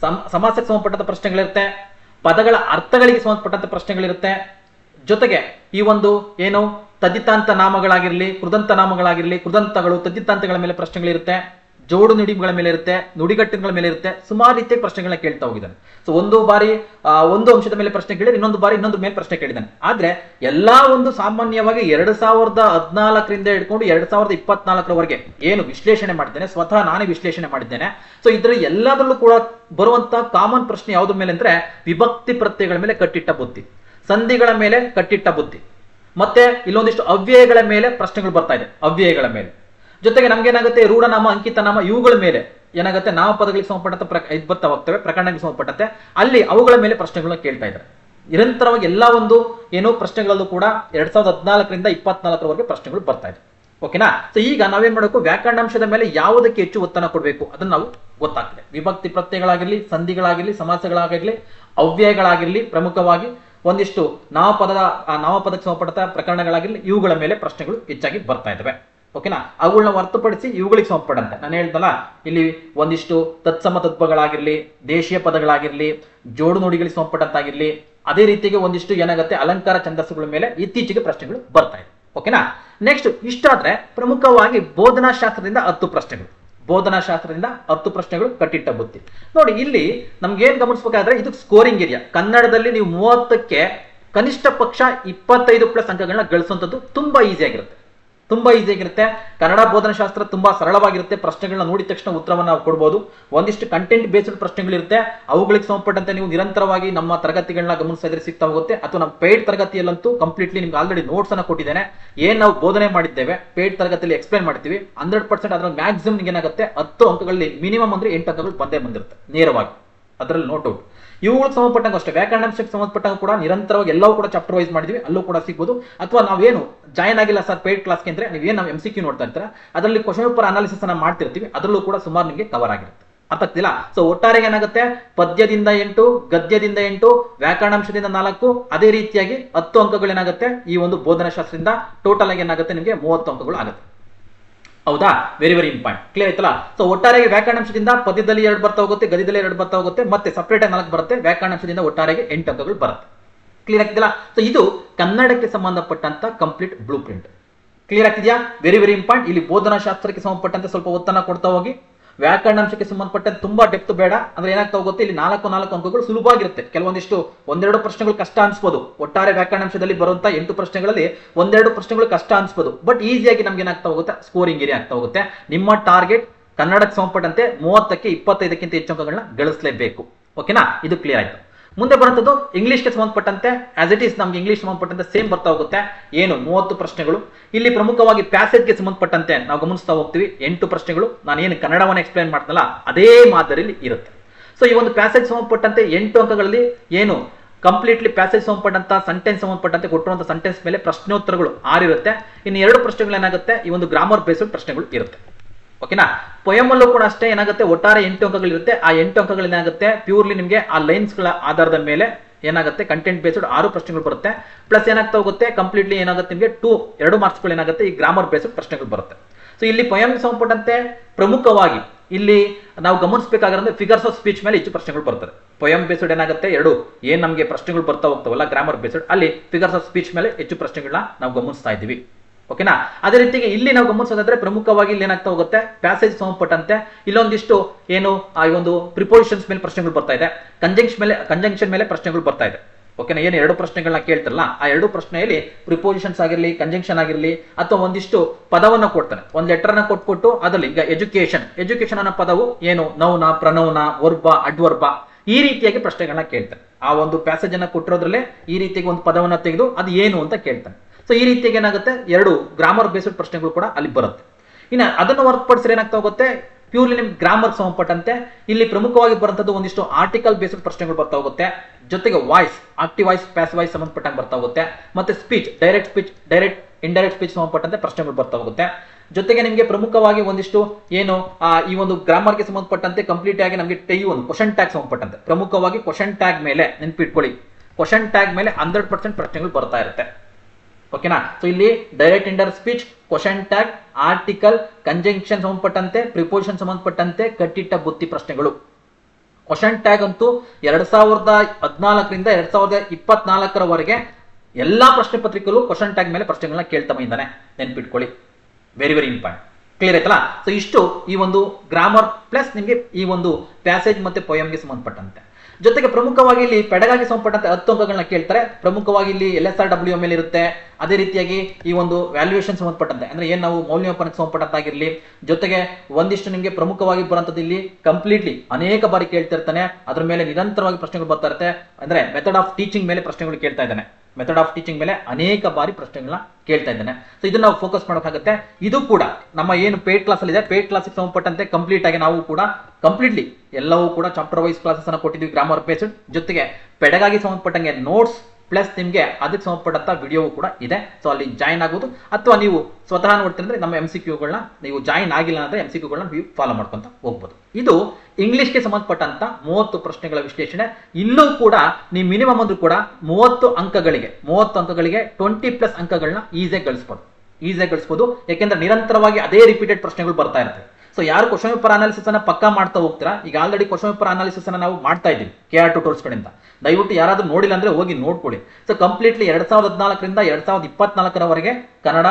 ಸಮ- ಸಮಾಸಕ್ಕೆ ಸಂಬಂಧಪಟ್ಟಂತ ಪ್ರಶ್ನೆಗಳಿರುತ್ತೆ. ಪದಗಳ ಅರ್ಥಗಳಿಗೆ ಸಂಬಂಧಪಟ್ಟಂತ ಪ್ರಶ್ನೆಗಳಿರುತ್ತೆ. ಜೊತೆಗೆ ಈ ಒಂದು ಏನು ತದಿತಾಂತ ನಾಮಗಳಾಗಿರಲಿ, ಕೃದಂತ ನಾಮಗಳಾಗಿರಲಿ, ಕೃದಂತಗಳು ತದಿತಾಂತಗಳ ಮೇಲೆ ಪ್ರಶ್ನೆಗಳಿರುತ್ತೆ. ಜೋಡು ನುಡಿಗಳ ಮೇಲೆ ಇರುತ್ತೆ, ನುಡಿಗಟ್ಟುಗಳ ಮೇಲೆ ಇರುತ್ತೆ, ಸುಮಾರು ರೀತಿಯ ಪ್ರಶ್ನೆಗಳನ್ನ ಕೇಳ್ತಾ ಹೋಗಿದ್ದಾನೆ. ಸೊ ಒಂದು ಬಾರಿ ಒಂದು ಅಂಶದ ಮೇಲೆ ಪ್ರಶ್ನೆ ಕೇಳಿದ್ರೆ ಇನ್ನೊಂದು ಬಾರಿ ಇನ್ನೊಂದು ಮೇಲೆ ಪ್ರಶ್ನೆ ಕೇಳಿದ್ದಾನೆ ಆದ್ರೆ, ಎಲ್ಲಾ ಒಂದು ಸಾಮಾನ್ಯವಾಗಿ ಎರಡು ಸಾವಿರದ ಹದಿನಾಲ್ಕರಿಂದ ಹಿಡ್ಕೊಂಡು ಎರಡ್ ಸಾವಿರದ ಇಪ್ಪತ್ನಾಲ್ಕರವರೆಗೆ ಏನು ವಿಶ್ಲೇಷಣೆ ಮಾಡಿದ್ದೇನೆ, ಸ್ವತಃ ನಾನೇ ವಿಶ್ಲೇಷಣೆ ಮಾಡಿದ್ದೇನೆ. ಸೊ ಇದರ ಎಲ್ಲದರಲ್ಲೂ ಕೂಡ ಬರುವಂತಹ ಕಾಮನ್ ಪ್ರಶ್ನೆ ಯಾವ್ದ್ರ ಮೇಲೆ ಅಂದ್ರೆ, ವಿಭಕ್ತಿ ಪ್ರತ್ಯಯಗಳ ಮೇಲೆ ಕಟ್ಟಿಟ್ಟ ಬುದ್ಧಿ, ಸಂಧಿಗಳ ಮೇಲೆ ಕಟ್ಟಿಟ್ಟ ಬುದ್ಧಿ. ಮತ್ತೆ ಇಲ್ಲೊಂದಿಷ್ಟು ಅವ್ಯಯಗಳ ಮೇಲೆ ಪ್ರಶ್ನೆಗಳು ಬರ್ತಾ ಇದೆ, ಅವ್ಯಯಗಳ ಮೇಲೆ. ಜೊತೆಗೆ ನಮ್ಗೆ ಏನಾಗುತ್ತೆ ರೂಢನಾಮ, ಅಂಕಿತನಾಮ ಇವುಗಳ ಮೇಲೆ ಏನಾಗುತ್ತೆ ನಾಮಪದಗಳಿಗೆ ಸಂಬಂಧಪಟ್ಟಂತ ಪ್ರ ಇದು ಹೋಗ್ತವೆ ಪ್ರಕರಣಕ್ಕೆ ಸಂಬಂಧಪಟ್ಟಂತೆ. ಅಲ್ಲಿ ಅವುಗಳ ಮೇಲೆ ಪ್ರಶ್ನೆಗಳನ್ನ ಕೇಳ್ತಾ ಇದ್ದಾರೆ. ನಿರಂತರವಾಗಿ ಎಲ್ಲಾ ಒಂದು ಏನು ಪ್ರಶ್ನೆಗಳಲ್ಲೂ ಕೂಡ ಎರಡ್ ಸಾವಿರದ ಹದಿನಾಲ್ಕರಿಂದ ಇಪ್ಪತ್ನಾಲ್ಕರವರೆಗೆ ಪ್ರಶ್ನೆಗಳು ಬರ್ತಾ ಇದೆ. ಓಕೆನಾ? ಸೊ ಈಗ ನಾವೇನ್ ಮಾಡಬೇಕು? ವ್ಯಾಕರಣಾಂಶದ ಮೇಲೆ ಯಾವುದಕ್ಕೆ ಹೆಚ್ಚು ಒತ್ತನ ಕೊಡಬೇಕು? ಅದನ್ನ ನಾವು ಗೊತ್ತಾಗ್ತದೆ. ವಿಭಕ್ತಿ ಪ್ರತ್ಯಯಗಳಾಗಿರ್ಲಿ, ಸಂಧಿಗಳಾಗಿರ್ಲಿ, ಸಮಾಸಗಳಾಗಿರ್ಲಿ, ಅವ್ಯಯಗಳಾಗಿರ್ಲಿ, ಪ್ರಮುಖವಾಗಿ ಒಂದಿಷ್ಟು ನಾಮಪದದ, ಆ ನಾಮಪದಕ್ಕೆ ಸಂಬಂಧಪಟ್ಟ ಪ್ರಕರಣಗಳಾಗಿರ್ಲಿ, ಇವುಗಳ ಮೇಲೆ ಪ್ರಶ್ನೆಗಳು ಹೆಚ್ಚಾಗಿ ಬರ್ತಾ ಇದಾವೆ ಓಕೆನಾ ಅವುಗಳನ್ನ ಹೊರತುಪಡಿಸಿ ಇವುಗಳಿಗೆ ಸಂಪಡಂತೆ ನಾನು ಹೇಳ್ದಲ್ಲ, ಇಲ್ಲಿ ಒಂದಿಷ್ಟು ತತ್ಸಮ ತತ್ವಗಳಾಗಿರ್ಲಿ ದೇಶೀಯ ಪದಗಳಾಗಿರ್ಲಿ, ಜೋಡು ನುಡಿಗಳಿಗೆ ಸಂಬಂಧಪಟ್ಟಂತಾಗಿರ್ಲಿ ಅದೇ ರೀತಿಗೆ ಒಂದಿಷ್ಟು ಏನಾಗುತ್ತೆ? ಅಲಂಕಾರ ಛಂದಸ್ಸುಗಳ ಮೇಲೆ ಇತ್ತೀಚೆಗೆ ಪ್ರಶ್ನೆಗಳು ಬರ್ತಾ ಇದೆ ಓಕೆನಾ ನೆಕ್ಸ್ಟ್ ಇಷ್ಟಾದ್ರೆ ಪ್ರಮುಖವಾಗಿ ಬೋಧನಾ ಶಾಸ್ತ್ರದಿಂದ ಹತ್ತು ಪ್ರಶ್ನೆಗಳು. ಬೋಧನಾ ಶಾಸ್ತ್ರದಿಂದ ಹತ್ತು ಪ್ರಶ್ನೆಗಳು ಕಟ್ಟಿಟ್ಟ ಬುತ್ತಿ ನೋಡಿ, ಇಲ್ಲಿ ನಮ್ಗೆ ಏನ್ ಗಮನಿಸಬೇಕಾದ್ರೆ ಇದು ಸ್ಕೋರಿಂಗ್ ಏರಿಯಾ ಕನ್ನಡದಲ್ಲಿ ನೀವು ಮೂವತ್ತಕ್ಕೆ ಕನಿಷ್ಠ ಪಕ್ಷ ಇಪ್ಪತ್ತೈದು ಪ್ಲಸ್ ಅಂಕಗಳನ್ನ ಗಳಿಸುವಂಥದ್ದು ತುಂಬಾ ಈಸಿ ಆಗಿರುತ್ತೆ. ತುಂಬಾ ಈಸಿಯಾಗಿರುತ್ತೆ ಕನ್ನಡ ಬೋಧನಾ ಶಾಸ್ತ್ರ ತುಂಬಾ ಸರಳವಾಗಿರುತ್ತೆ. ಪ್ರಶ್ನೆಗಳನ್ನ ನೋಡಿದ ತಕ್ಷಣ ಉತ್ತರವನ್ನು ನಾವು ಕೊಡ್ಬೋದು. ಒಂದಿಷ್ಟು ಕಂಟೆಂಟ್ ಬೇಸ್ಡ್ ಪ್ರಶ್ನೆಗಳಿರುತ್ತೆ. ಅವುಗಳಿಗೆ ಸಂಬಂಧಪಟ್ಟಂತೆ ನೀವು ನಿರಂತರವಾಗಿ ನಮ್ಮ ತರಗತಿಗಳನ್ನ ಗಮನಿಸ್ತಾ ಇದ್ರೆ ಸಿಗ್ತಾ ಹೋಗುತ್ತೆ. ಅಥವಾ ನಮ್ಮ ಪೇಯ್ಡ್ ತರಗತಿಯಲ್ಲಂತೂ ಕಂಪ್ಲೀಟ್ಲಿ ನಿಮ್ಗೆ ಆಲ್ರೆಡಿ ನೋಟ್ಸ್ ಅನ್ನ ಕೊಟ್ಟಿದ್ದೇನೆ. ಏನ್ ನಾವು ಬೋಧನೆ ಮಾಡಿದ್ದೇವೆ ಪೇಯ್ಡ್ ತರಗತಿಯಲ್ಲಿ ಎಕ್ಸ್ಪ್ಲೈನ್ ಮಾಡ್ತೀವಿ. ಹಂಡ್ರೆಡ್ ಪರ್ಸೆಂಟ್ ಅದರ ಮ್ಯಾಕ್ಸಿಮಮ್ ಏನಾಗುತ್ತೆ ಹತ್ತು ಅಂಕಗಳಲ್ಲಿ ಮಿನಿಮಮ್ ಅಂದ್ರೆ ಎಂಟು ಅಂಕಗಳು ಬಂದೇ ಬಂದಿರುತ್ತೆ. ನೇರವಾಗಿ. ಅದರಲ್ಲಿ ನೋಟ್ ಔಟ್ ಇವುಗಳಿಗೆ ಸಂಬಂಧಪಟ್ಟಂಗೆ ಅಷ್ಟೇ. ವ್ಯಾಕರಣಾಂಶಕ್ಕೆ ಸಂಬಂಧಪಟ್ಟಂಗೆ ಕೂಡ ನಿರಂತರವಾಗಿ ಎಲ್ಲವೂ ಕೂಡ ಚಾಪ್ಟರ್ ವೈಸ್ ಮಾಡಿದ್ವಿ, ಅಲ್ಲೂ ಕೂಡ ಸಿಗ್ಬೋದು. ಅಥವಾ ನಾವೇನು ಜಾಯ್ನ್ ಆಗಿಲ್ಲ ಸರ್ ಪೇಡ್ ಕ್ಲಾಸ್ಗೆ ಅಂದ್ರೆ ನೀವೇನು ಏನು ಎಂ ಸಿ ಕ್ಯೂ ನೋಡ್ತಾ ಇರ್ತಾರೆ? ಅದರಲ್ಲಿ ಕ್ವಶನ್ ಪೇಪರ್ ಅನಾಲಿಸಿಸ್ ಅನ್ನ ಮಾಡ್ತಿರ್ತೀವಿ, ಅದರಲ್ಲೂ ಕೂಡ ಸುಮಾರು ನಿಮಗೆ ಕವರ್ ಆಗಿರುತ್ತೆ. ಅರ್ಥಾಗ್ತಿಲ್ಲ ಸೊ ಒಟ್ಟಾರೆ ಏನಾಗುತ್ತೆ? ಪದ್ಯದಿಂದ ಎಂಟು, ಗದ್ಯದಿಂದ ಎಂಟು ವ್ಯಾಕರಣಾಂಶದಿಂದ ನಾಲ್ಕು, ಅದೇ ರೀತಿಯಾಗಿ ಹತ್ತು ಅಂಕಗಳೇನಾಗುತ್ತೆ? ಈ ಒಂದು ಬೋಧನಾ ಶಾಸ್ತ್ರದಿಂದ ಟೋಟಲ್ ಆಗಿ ಏನಾಗುತ್ತೆ? ನಿಮಗೆ ಮೂವತ್ತು ಅಂಕಗಳು ಆಗುತ್ತೆ. ಹೌದಾ? ವೆರಿ ವೆರಿ ಇಂಪಾರ್ಟೆಂಟ್ ಕ್ಲಿಯರ್ ಆಯ್ತಲ್ಲ? ಸೊ ಒಟ್ಟಾರೆಗೆ ವ್ಯಾಕರಣಾಂಶದಿಂದ ಪದ್ಯದಲ್ಲಿ ಎರಡು ಬರ್ತಾ ಹೋಗುತ್ತೆ, ಗದ್ಯದಲ್ಲಿ ಎರಡು ಬರ್ತಾ ಹೋಗುತ್ತೆ, ಮತ್ತೆ ಸಪ್ರೇಟ್ ಆಗಿ ನಾಲ್ಕು ಬರುತ್ತೆ, ವ್ಯಾಕರಣಾಂಶದಿಂದ ಒಟ್ಟಾರೆಗೆ ಎಂಟು ಅಂಕಗಳು ಬರುತ್ತೆ. ಕ್ಲಿಯರ್ ಆಗ್ತಿಲ್ಲ ಸೊ ಇದು ಕನ್ನಡಕ್ಕೆ ಸಂಬಂಧಪಟ್ಟಂತ ಕಂಪ್ಲೀಟ್ ಬ್ಲೂ ಪ್ರಿಂಟ್ ಕ್ಲಿಯರ್ ಆಗ್ತಿದೆಯಾ? ವೆರಿ ವೆರಿ ಇಂಪಾರ್ಟೆಂಟ್ ಇಲ್ಲಿ ಬೋಧನಾ ಶಾಸ್ತ್ರಕ್ಕೆ ಸಂಬಂಧಪಟ್ಟಂತೆ ಸ್ವಲ್ಪ ಒತ್ತನ್ನ ಕೊಡ್ತಾ ಹೋಗಿ. ವ್ಯಾಕರಣಾಂಶಕ್ಕೆ ಸಂಬಂಧಪಟ್ಟಂತೆ ತುಂಬಾ ಡೆಪ್ತ್ ಬೇಡ. ಅಂದ್ರೆ ಏನಾಗ್ತಾ ಹೋಗುತ್ತೆ ಇಲ್ಲಿ ನಾಲ್ಕು ನಾಲ್ಕು ಅಂಕಗಳು ಸುಲಭವಾಗಿರುತ್ತೆ. ಕೆಲವೊಂದಿಷ್ಟು ಒಂದೆರಡು ಪ್ರಶ್ನೆಗಳು ಕಷ್ಟ ಅನ್ಸ್ಬೋದು. ಒಟ್ಟಾರೆ ವ್ಯಾಕರಣಾಂಶದಲ್ಲಿ ಬರುವಂತ ಎಂಟು ಪ್ರಶ್ನೆಗಳಲ್ಲಿ ಒಂದೆರಡು ಪ್ರಶ್ನೆಗಳು ಕಷ್ಟ ಅನ್ಸ್ಬೋದು. ಬಟ್ ಈಸಿಯಾಗಿ ನಮ್ಗೆ ಏನಾಗ್ತಾ ಹೋಗುತ್ತೆ ಸ್ಕೋರಿಂಗ್ ಏರಿಯಾ ಆಗ್ತಾ ಹೋಗುತ್ತೆ ನಿಮ್ಮ ಟಾರ್ಗೆಟ್ ಕನ್ನಡಕ್ಕೆ ಸಂಬಂಧಪಟ್ಟಂತೆ ಮೂವತ್ತಕ್ಕೆ ಇಪ್ಪತ್ತೈದಕ್ಕಿಂತ ಹೆಚ್ಚು ಅಂಕಗಳನ್ನ ಗಳಿಸಲೇಬೇಕು. ಓಕೆನಾ ಇದು ಕ್ಲಿಯರ್ ಆಯ್ತು. ಮುಂದೆ ಬರುವಂಥದ್ದು ಇಂಗ್ಲಿಷ್ಗೆ ಸಂಬಂಧಪಟ್ಟಂತೆ ಆಸ್ ಇಟ್ ಈಸ್ ನಮ್ಗೆ ಇಂಗ್ಲಿಷ್ ಸಂಬಂಧಪಟ್ಟಂತೆ ಸೇಮ್ ಬರ್ತಾ ಹೋಗುತ್ತೆ. ಏನು? ಮೂವತ್ತು ಪ್ರಶ್ನೆಗಳು. ಇಲ್ಲಿ ಪ್ರಮುಖವಾಗಿ ಪ್ಯಾಸೇಜ್ಗೆ ಸಂಬಂಧಪಟ್ಟಂತೆ ನಾವು ಗಮನಿಸ್ತಾ ಹೋಗ್ತೀವಿ. ಎಂಟು ಪ್ರಶ್ನೆಗಳು. ನಾನು ಏನು ಕನ್ನಡವನ್ನು ಎಕ್ಸ್ಪ್ಲೈನ್ ಮಾಡ್ತಲ್ಲ ಅದೇ ಮಾದರಿಯಲ್ಲಿ ಇರುತ್ತೆ. ಸೊ ಈ ಒಂದು ಪ್ಯಾಸೇಜ್ ಸಂಬಂಧಪಟ್ಟಂತೆ ಎಂಟು ಅಂಕಗಳಲ್ಲಿ ಏನು? ಕಂಪ್ಲೀಟ್ಲಿ ಪ್ಯಾಸೇಜ್ ಸಂಬಂಧಪಟ್ಟಂತ ಸೆಂಟೆನ್ಸ್ ಸಂಬಂಧಪಟ್ಟಂತೆ ಕೊಟ್ಟಿರುವಂತಹ ಸೆಂಟೆನ್ಸ್ ಮೇಲೆ ಪ್ರಶ್ನೋತ್ತರಗಳು ಆರಿರುತ್ತೆ. ಇನ್ನು ಎರಡು ಪ್ರಶ್ನೆಗಳು ಏನಾಗುತ್ತೆ? ಈ ಒಂದು ಗ್ರಾಮರ್ ಬೇಸ್ಡ್ ಪ್ರಶ್ನೆಗಳು ಇರುತ್ತೆ. ಓಕೆನಾ ಪೊಯಮಲ್ಲೂ ಕೂಡ ಅಷ್ಟೇ ಏನಾಗುತ್ತೆ? ಒಟ್ಟಾರೆ ಎಂಟು ಅಂಕಗಳಿರುತ್ತೆ ಆ ಎಂಟು ಅಂಕಗಳು ಏನಾಗುತ್ತೆ? ಪ್ಯೂರ್ಲಿ ನಿಮಗೆ ಆ ಲೈನ್ಸ್ಗಳ ಆಧಾರದ ಮೇಲೆ ಏನಾಗುತ್ತೆ? ಕಂಟೆಂಟ್ ಬೇಸ್ಡ್ ಆರು ಪ್ರಶ್ನೆಗಳು ಬರುತ್ತೆ. ಪ್ಲಸ್ ಏನಾಗ್ತಾ ಹೋಗುತ್ತೆ? ಕಂಪ್ಲೀಟ್ಲಿ ಏನಾಗುತ್ತೆ ನಿಮಗೆ? ಟೂ ಎರಡು ಮಾರ್ಕ್ಸ್ಗಳು ಏನಾಗುತ್ತೆ? ಈ ಗ್ರಾಮರ್ ಬೇಸ್ಡ್ ಪ್ರಶ್ನೆಗಳು ಬರುತ್ತೆ. ಸೊ ಇಲ್ಲಿ ಪೊಯಮ್ ಸಂಬಂಧಪಟ್ಟಂತೆ ಪ್ರಮುಖವಾಗಿ ಇಲ್ಲಿ ನಾವು ಗಮನಿಸಬೇಕಾಗಿರೋದ್ರೆ ಫಿಗರ್ಸ್ ಆಫ್ ಸ್ಪೀಚ್ ಮೇಲೆ ಹೆಚ್ಚು ಪ್ರಶ್ನೆಗಳು ಬರ್ತದೆ. ಪೊಯಮ್ ಬೇಸ್ಡ್ ಏನಾಗುತ್ತೆ? ಎರಡು, ಏನ್ ನಮಗೆ ಪ್ರಶ್ನೆಗಳು ಬರ್ತಾ ಹೋಗ್ತಾವಲ್ಲ ಗ್ರಾಮರ್ ಬೇಸ್ಡ್ ಅಲ್ಲಿ ಫಿಗರ್ಸ್ ಆಫ್ ಸ್ಪೀಚ್ ಮೇಲೆ ಹೆಚ್ಚು ಪ್ರಶ್ನೆಗಳನ್ನ ನಾವು ಗಮನಿಸ್ತಾ ಇದ್ದೀವಿ. ಓಕೆನಾ ಅದೇ ರೀತಿಗೆ ಇಲ್ಲಿ ನಾವು ಗಮನಿಸೋದಾದ್ರೆ ಪ್ರಮುಖವಾಗಿ ಇಲ್ಲಿ ಏನಾಗ್ತಾ ಹೋಗುತ್ತೆ? ಪ್ಯಾಸೇಜ್ ಸಂಬಂಧಪಟ್ಟಂತೆ ಇಲ್ಲೊಂದಿಷ್ಟು ಏನು ಆ ಈ ಒಂದು ಪ್ರಿಪೋಸಿಷನ್ಸ್ ಮೇಲೆ ಪ್ರಶ್ನೆಗಳು ಬರ್ತಾ ಇದೆ. ಕಂಜಂಕ್ಷನ್ ಮೇಲೆ ಕಂಜಂಕ್ಷನ್ ಮೇಲೆ ಪ್ರಶ್ನೆಗಳು ಬರ್ತಾ ಇದೆ. ಓಕೆನಾ ಏನು ಎರಡು ಪ್ರಶ್ನೆಗಳನ್ನ ಕೇಳ್ತಾರಲ್ಲ? ಆ ಎರಡು ಪ್ರಶ್ನೆಯಲ್ಲಿ ಪ್ರಿಪೋಸಿಷನ್ಸ್ ಆಗಿರಲಿ ಕಂಜಂಕ್ಷನ್ ಆಗಿರಲಿ, ಅಥವಾ ಒಂದಿಷ್ಟು ಪದವನ್ನ ಕೊಡ್ತಾನೆ. ಒಂದು ಲೆಟರ್ನ ಕೊಟ್ಬಿಟ್ಟು ಅದರಲ್ಲಿ ಈಗ ಎಜುಕೇಶನ್ ಎಜುಕೇಶನ್ ಅನ್ನೋ ಪದವು ಏನು? ನೌನ ಪ್ರನೌನ ವರ್ಬ ಅಡ್ವರ್ಬ ಈ ರೀತಿಯಾಗಿ ಪ್ರಶ್ನೆಗಳನ್ನ ಕೇಳ್ತಾನೆ. ಆ ಒಂದು ಪ್ಯಾಸೇಜ್ ಅನ್ನ ಕೊಟ್ಟಿರೋದ್ರಲ್ಲೇ ಈ ರೀತಿಯಾಗಿ ಒಂದು ಪದವನ್ನ ತೆಗೆದು ಅದು ಏನು ಅಂತ ಕೇಳ್ತಾನೆ. ಸೊ ಈ ರೀತಿಯಾಗಿ ಏನಾಗುತ್ತೆ? ಎರಡು ಗ್ರಾಮರ್ ಬೇಸ್ಡ್ ಪ್ರಶ್ನೆಗಳು ಕೂಡ ಅಲ್ಲಿ ಬರುತ್ತೆ. ಇನ್ನು ಅದನ್ನು ಹೊರತುಪಡಿಸಿದ್ರೆ ಏನಾಗ್ತಾ ಹೋಗುತ್ತೆ? ಪ್ಯೂರ್ಲಿ ನಿಮ್ಗೆ ಗ್ರಾಮರ್ ಸಂಬಂಧಪಟ್ಟಂತೆ ಇಲ್ಲಿ ಪ್ರಮುಖವಾಗಿ ಬರುವಂತದ್ದು ಒಂದಿಷ್ಟು ಆರ್ಟಿಕಲ್ ಬೇಸ್ಡ್ ಪ್ರಶ್ನೆಗಳು ಬರ್ತಾ ಹೋಗುತ್ತೆ. ಜೊತೆಗೆ voice active voice passive voice ಸಂಬಂಧಪಟ್ಟಂಗೆ ಬರ್ತಾ ಹೋಗುತ್ತೆ. ಮತ್ತೆ speech direct speech direct indirect speech ಸಂಬಂಧಪಟ್ಟಂತೆ ಪ್ರಶ್ನೆಗಳು ಬರ್ತಾ ಹೋಗುತ್ತೆ. ಜೊತೆಗೆ ನಿಮಗೆ ಪ್ರಮುಖವಾಗಿ ಒಂದಿಷ್ಟು ಏನು ಈ ಒಂದು ಗ್ರಾಮರ್ಗೆ ಸಂಬಂಧಪಟ್ಟಂತೆ ಕಂಪ್ಲೀಟ್ ಆಗಿ ನಮಗೆ ಟೈ ಒಂದು ಕ್ವಶನ್ ಟ್ಯಾಗ್ ಸಂಬಂಧಪಟ್ಟಂತೆ. ಪ್ರಮುಖವಾಗಿ ಕ್ವಶನ್ ಟ್ಯಾಗ್ ಮೇಲೆ ನೆನಪಿಟ್ಕೊಳ್ಳಿ. ಕ್ವಶನ್ ಟ್ಯಾಗ್ ಮೇಲೆ ಹಂಡ್ರೆಡ್ ಪರ್ಸೆಂಟ್ ಪ್ರಶ್ನೆಗಳು ಬರ್ತಾ ಇರುತ್ತೆ. ಓಕೆನಾ ಸೊ ಇಲ್ಲಿ direct indirect speech question tag article conjunction ಸಂಬಂಧಪಟ್ಟಂತೆ ಪ್ರಿಪೋಷನ್ ಸಂಬಂಧಪಟ್ಟಂತೆ ಕಟ್ಟಿಟ್ಟ ಬುತ್ತಿ ಪ್ರಶ್ನೆಗಳು. ಕ್ವಶನ್ ಟ್ಯಾಗ್ ಅಂತೂ ಎರಡ್ ಸಾವಿರದ ಹದಿನಾಲ್ಕರಿಂದ ಎರಡ್ ಸಾವಿರದ ಇಪ್ಪತ್ನಾಲ್ಕರವರೆಗೆ ಎಲ್ಲಾ ಪ್ರಶ್ನೆ ಪತ್ರಿಕೆಗಳು ಕ್ವಶನ್ ಟ್ಯಾಗ್ ಮೇಲೆ ಪ್ರಶ್ನೆಗಳನ್ನ ಕೇಳ್ತಾ ಬಂದಿದ್ದಾನೆ. ನೆನ್ಪಿಟ್ಕೊಳ್ಳಿ. ವೆರಿ ವೆರಿ ಇಂಪಾರ್ಟೆಂಟ್ ಕ್ಲಿಯರ್ ಆಯ್ತಲ್ಲ? ಸೊ ಇಷ್ಟು ಈ ಒಂದು ಗ್ರಾಮರ್ ಪ್ಲಸ್ ನಿಮಗೆ ಈ ಒಂದು ಪ್ಯಾಸೇಜ್ ಮತ್ತೆ ಪೊಯಮ್ಗೆ ಸಂಬಂಧಪಟ್ಟಂತೆ. ಜೊತೆಗೆ ಪ್ರಮುಖವಾಗಿ ಇಲ್ಲಿ ಪೆಡಗಾಗಿ ಸಂಬಂಧಪಟ್ಟಂತೆ ಹತ್ತು ಅಂಕಗಳನ್ನ ಕೇಳ್ತಾರೆ. ಪ್ರಮುಖವಾಗಿ ಇಲ್ಲಿ ಎಲ್ ಎಸ್ ಆರ್ ಡಬ್ಲ್ಯೂ ಮೇಲೆ ಇರುತ್ತೆ. ಅದೇ ರೀತಿಯಾಗಿ ಈ ಒಂದು ವ್ಯಾಲ್ಯೂಯೇಷನ್ ಸಂಬಂಧಪಟ್ಟಂತೆ. ಅಂದ್ರೆ ಏನ್ ನಾವು ಮೌಲ್ಯಮಾಪನಕ್ಕೆ ಸಂಬಂಧಪಟ್ಟಂತಾಗಿರ್ಲಿ ಜೊತೆಗೆ ಒಂದಿಷ್ಟು ನಿಮಗೆ ಪ್ರಮುಖವಾಗಿ ಬರುವಂತದ್ದು ಇಲ್ಲಿ ಕಂಪ್ಲೀಟ್ಲಿ ಅನೇಕ ಬಾರಿ ಕೇಳ್ತಿರ್ತಾನೆ ಅದ್ರ ಮೇಲೆ ನಿರಂತರವಾಗಿ ಪ್ರಶ್ನೆಗಳು ಬರ್ತಾ ಇರುತ್ತೆ. ಅಂದ್ರೆ ಮೆಥಡ್ ಆಫ್ ಟೀಚಿಂಗ್ ಮೇಲೆ ಪ್ರಶ್ನೆಗಳು ಕೇಳ್ತಾ ಇದ್ದಾನೆ. ಮೆಥಡ್ ಆಫ್ ಟೀಚಿಂಗ್ ಮೇಲೆ ಅನೇಕ ಬಾರಿ ಪ್ರಶ್ನೆಗಳನ್ನ ಕೇಳ್ತಾ ಇದ್ದಾನೆ. ಸೊ ಇದನ್ನ ನಾವು ಫೋಕಸ್ ಮಾಡೋಕ್ಕಾಗುತ್ತೆ. ಇದು ಕೂಡ ನಮ್ಮ ಏನು ಪೇಡ್ ಕ್ಲಾಸ್ ಅಲ್ಲಿ ಇದೆ ಪೇಡ್ ಕ್ಲಾಸಿಗೆ ಸಂಬಂಧಪಟ್ಟಂತೆ ಕಂಪ್ಲೀಟ್ ಆಗಿ ನಾವು ಕೂಡ ಕಂಪ್ಲೀಟ್ಲಿ ಎಲ್ಲವೂ ಕೂಡ ಚಾಪ್ಟರ್ ವೈಸ್ ಕ್ಲಾಸಸ್ ಅನ್ನು ಕೊಟ್ಟಿದ್ವಿ ಗ್ರಾಮರ್ ಬೇಸ್ಡ್ ಜೊತೆಗೆ ಪೆಡಗಾಗಿ ಸಂಬಂಧಪಟ್ಟಂಗೆ ನೋಟ್ಸ್ ಪ್ಲಸ್ ನಿಮಗೆ ಅದಕ್ಕೆ ಸಂಬಂಧಪಟ್ಟಂತ ವಿಡಿಯೋ ಕೂಡ ಇದೆ. ಸೊ ಅಲ್ಲಿ ಜಾಯಿನ್ ಆಗೋದು. ಅಥವಾ ನೀವು ಸ್ವತಃ ನೋಡ್ತೀರಂದ್ರೆ ನಮ್ಮ ಎಂ ಸಿ ಕ್ಯೂಗಳನ್ನ ನೀವು ಜಾಯಿನ್ ಆಗಿಲ್ಲ ಅಂದ್ರೆ ಎಂ ಸಿ ಕ್ಯೂಗಳನ್ನ ನೀವು ಫಾಲೋ ಮಾಡ್ಕೊಂತ ಹೋಗ್ಬೋದು. ಇದು ಇಂಗ್ಲಿಷ್ಗೆ ಸಂಬಂಧಪಟ್ಟಂತ ಮೂವತ್ತು ಪ್ರಶ್ನೆಗಳ ವಿಶ್ಲೇಷಣೆ. ಇಲ್ಲೂ ಕೂಡ ನೀವು ಮಿನಿಮಮ್ ಅಂದ್ರೂ ಕೂಡ ಮೂವತ್ತು ಅಂಕಗಳಿಗೆ ಮೂವತ್ತು ಅಂಕಗಳಿಗೆ ಟ್ವೆಂಟಿ ಪ್ಲಸ್ ಅಂಕಗಳನ್ನ ಈಸಿಯಾಗಿ ಗಳಿಸ್ಬೋದು. ಈಸಿಯಾಗಿ ಗಳಿಸ್ಬೋದು. ಯಾಕೆಂದ್ರೆ ನಿರಂತರವಾಗಿ ಅದೇ ರಿಪೀಟೆಡ್ ಪ್ರಶ್ನೆಗಳು ಬರ್ತಾ ಇರ್ತವೆ ಸೊ ಯಾರು ಕ್ವಶನ್ ಪೇಪರ್ ಅನಾಲಿಸಿಸ್ ಅನ್ನ ಪಕ್ಕಾ ಮಾಡ್ತಾ ಹೋಗ್ತೀರಾ? ಈಗ ಆಲ್ರೆಡಿ ಕ್ವಶನ್ ಪೇಪರ್ ಅನಾಲಿಸಿಸ್ ಅನ್ನ ನಾವು ಮಾಡ್ತಾ ಇದ್ದೀವಿ ಕೆ ಆರ್ ಟು ಕಡೆಯಿಂದ. ದಯವಿಟ್ಟು ಯಾರಾದ್ರೂ ನೋಡಿಲ್ಲ ಅಂದ್ರೆ ಹೋಗಿ ನೋಡ್ಕೊಳ್ಳಿ. ಸೊ ಕಂಪ್ಲೀಟ್ಲಿ ಎರಡ್ ಸಾವಿರದ ಹದಿನಾಲ್ಕರಿಂದ ಎರಡ್ ಸಾವಿರದ ಇಪ್ಪತ್ನಾಲ್ಕರವರೆಗೆ ಕನ್ನಡ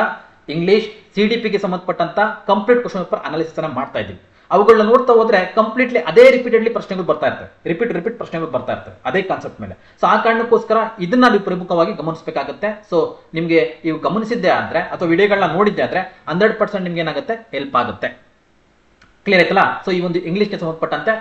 ಇಂಗ್ಲಿಷ್ ಸಿ ಡಿ ಪಿಗೆ ಸಂಬಂಧಪಟ್ಟಂತ ಕಂಪ್ಲೀಟ್ ಕ್ವಶನ್ ಪೇಪರ್ ಅನಾಲಿಸಿಸ್ ಅನ್ನ ಮಾಡ್ತಾ ಇದ್ದೀವಿ. ಅವುಗಳನ್ನ ನೋಡ್ತಾ ಹೋದ್ರೆ ಕಂಪ್ಲೀಟ್ಲಿ ಅದೇ ರಿಪೀಟೆಡ್ಲಿ ಪ್ರಶ್ನೆಗಳು ಬರ್ತಾ ಇರ್ತವೆ. ರಿಪೀಟ್ ರಿಪೀಟ್ ಪ್ರಶ್ನೆಗಳು ಬರ್ತಾ ಇರ್ತವೆ, ಅದೇ ಕಾನ್ಸೆಪ್ಟ್ ಮೇಲೆ. ಸೊ ಆ ಕಾರಣಕ್ಕೋಸ್ಕರ ಇದನ್ನ ನೀವು ಪ್ರಮುಖವಾಗಿ ಗಮನಿಸಬೇಕಾಗುತ್ತೆ. ಸೊ ನಿಮಗೆ ನೀವು ಗಮನಿಸಿದ್ದೆ ಆದ್ರೆ ಅಥವಾ ವಿಡಿಯೋಗಳನ್ನ ನೋಡಿದ್ದೆ ಆದ್ರೆ ಹಂಡ್ರೆಡ್ ಪರ್ಸೆಂಟ್ ನಿಮ್ಗೆ ಏನಾಗುತ್ತೆ? ಹೆಲ್ಪ್ ಆಗುತ್ತೆ. ಕ್ಲಿಯರ್ ಆಯ್ತಲ್ಲ? ಸೊ ಈ ಒಂದು ಇಂಗ್ಲಿಷ್ಗೆ ಸಂಬಂಧಪಟ್ಟಂತೆ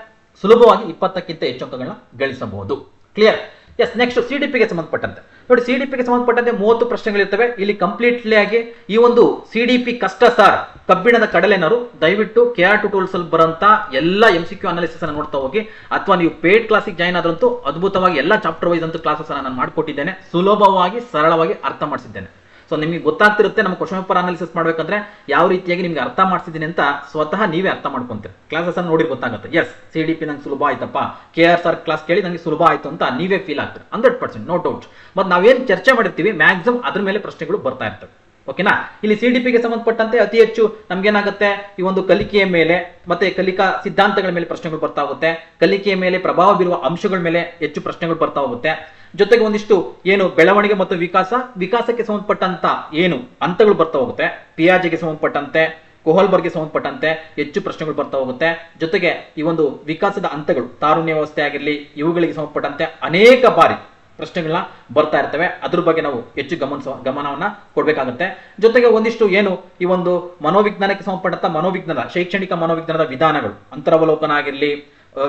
ಸುಲಭವಾಗಿ ಇಪ್ಪತ್ತಕ್ಕಿಂತ ಹೆಚ್ಚು ಅಂಕಗಳನ್ನ ಗಳಿಸಬಹುದು. Clear yes next C D ಪಿಗೆ ಸಂಬಂಧಪಟ್ಟಂತೆ. ನೋಡಿ ಸಿ ಡಿ ಪಿಗೆ ಸಂಬಂಧಪಟ್ಟಂತೆ ಮೂವತ್ತು ಪ್ರಶ್ನೆಗಳಿರ್ತವೆ. ಇಲ್ಲಿ ಕಂಪ್ಲೀಟ್ಲಿ ಆಗಿ ಈ ಒಂದು ಸಿ ಡಿ ಪಿ ಕಷ್ಟ ಸರ್, ಕಬ್ಬಿಣದ ಕಡಲೆನರು, ದಯವಿಟ್ಟು ಕೆ ಆರ್ ಟು ಟೂಲ್ಸ್ ಅಲ್ಲಿ ಬರುವಂತ ಎಲ್ಲ ಎಂ ಸಿ ಕ್ಯೂ ಅನಾಲಿಸಿಸ್ ಅನ್ನು ನೋಡ್ತಾ ಹೋಗಿ. ಅಥವಾ ನೀವು ಪೇಡ್ ಕ್ಲಾಸಿಗೆ ಜಾಯ್ನ್ ಆದ್ರಂತೂ ಅದ್ಭುತವಾಗಿ ಎಲ್ಲ ಚಾಪ್ಟರ್ ವೈಸ್ ಅಂತೂ ಕ್ಲಾಸಸ್ ಅನ್ನ ನಾನು ಮಾಡಿಕೊಟ್ಟಿದ್ದೇನೆ. ಸುಲಭವಾಗಿ, ಸರಳವಾಗಿ ಅರ್ಥ ಮಾಡಿಸಿದ್ದೇನೆ. ಸೊ ನಿಮಗೆ ಗೊತ್ತಾಗ್ತಿರುತ್ತೆ ನಮ್ಮ ಕ್ವಶನ್ ಪೇಪರ್ ಅನಾಲಿಸಿಸ್ ಮಾಡ್ಬೇಕಂದ್ರೆ ಯಾವ ರೀತಿಯಾಗಿ ನಿಮ್ಗೆ ಅರ್ಥ ಮಾಡ್ತಿದ್ದೀನಿ ಅಂತ ಸ್ವತಃ ನೀವೇ ಅರ್ಥ ಮಾಡ್ಕೊಂತೀರಿ. ಕ್ಲಾಸಸ್ ಅನ್ನು ನೋಡಿ ಗೊತ್ತಾಗುತ್ತೆ. ಎಸ್ ಸಿ ಡಿ ಪಿ ನಂಗೆ ಸುಲಭ ಆಯ್ತಪ್ಪ. ಕೆ ಆರ್ ಸರ್ ಕ್ಲಾಸ್ ಕೇಳಿ ನಂಗೆ ಸುಲಭ ಆಯ್ತು ಅಂತ ನೀವೇ ಫೀಲ್ ಆಗ್ತೀರಿ. ಹಂಡ್ರೆಡ್ ಪರ್ಸೆಂಟ್ ನೋ ಡೌಟ್ ಮತ್ತೆ ನಾವೇನು ಚರ್ಚೆ ಮಾಡಿರ್ತೀವಿ ಮ್ಯಾಕ್ಸಿಮಮ್ ಅದ್ರ ಮೇಲೆ ಪ್ರಶ್ನೆಗಳು ಬರ್ತಾ ಇರ್ತವೆ. ಓಕೆನಾ ಇಲ್ಲಿ ಸಿ ಡಿ ಪಿಗೆ ಸಂಬಂಧಪಟ್ಟಂತೆ ಅತಿ ಹೆಚ್ಚು ನಮ್ಗೇನಾಗುತ್ತೆ? ಈ ಒಂದು ಕಲಿಕೆಯ ಮೇಲೆ ಮತ್ತೆ ಕಲಿಕಾ ಸಿದ್ಧಾಂತಗಳ ಮೇಲೆ ಪ್ರಶ್ನೆಗಳು ಬರ್ತಾ ಹೋಗುತ್ತೆ. ಕಲಿಕೆಯ ಮೇಲೆ ಪ್ರಭಾವ ಬೀರುವ ಅಂಶಗಳ ಮೇಲೆ ಹೆಚ್ಚು ಪ್ರಶ್ನೆಗಳು ಬರ್ತಾ ಹೋಗುತ್ತೆ. ಜೊತೆಗೆ ಒಂದಿಷ್ಟು ಏನು ಬೆಳವಣಿಗೆ ಮತ್ತು ವಿಕಾಸ, ವಿಕಾಸಕ್ಕೆ ಸಂಬಂಧಪಟ್ಟಂತ ಏನು ಹಂತಗಳು ಬರ್ತಾ ಹೋಗುತ್ತೆ. ಪಿಯಾಜೆಗೆ ಸಂಬಂಧಪಟ್ಟಂತೆ ಕೋಹಲ್ಬರ್ಗೆ ಸಂಬಂಧಪಟ್ಟಂತೆ ಹೆಚ್ಚು ಪ್ರಶ್ನೆಗಳು ಬರ್ತಾ ಹೋಗುತ್ತೆ. ಜೊತೆಗೆ ಈ ಒಂದು ವಿಕಾಸದ ಹಂತಗಳು, ತಾರುಣ್ಯ ವ್ಯವಸ್ಥೆ ಆಗಿರಲಿ, ಇವುಗಳಿಗೆ ಸಂಬಂಧಪಟ್ಟಂತೆ ಅನೇಕ ಬಾರಿ ಪ್ರಶ್ನೆಗಳನ್ನ ಬರ್ತಾ ಇರ್ತವೆ. ಅದ್ರ ಬಗ್ಗೆ ನಾವು ಹೆಚ್ಚು ಗಮನಿಸ, ಗಮನವನ್ನ ಕೊಡಬೇಕಾಗುತ್ತೆ. ಜೊತೆಗೆ ಒಂದಿಷ್ಟು ಏನು ಈ ಒಂದು ಮನೋವಿಜ್ಞಾನಕ್ಕೆ ಸಂಬಂಧಪಟ್ಟಂತ ಮನೋವಿಜ್ಞಾನ ಶೈಕ್ಷಣಿಕ ಮನೋವಿಜ್ಞಾನದ ವಿಧಾನಗಳು, ಅಂತರವಲೋಕನ ಆಗಿರಲಿ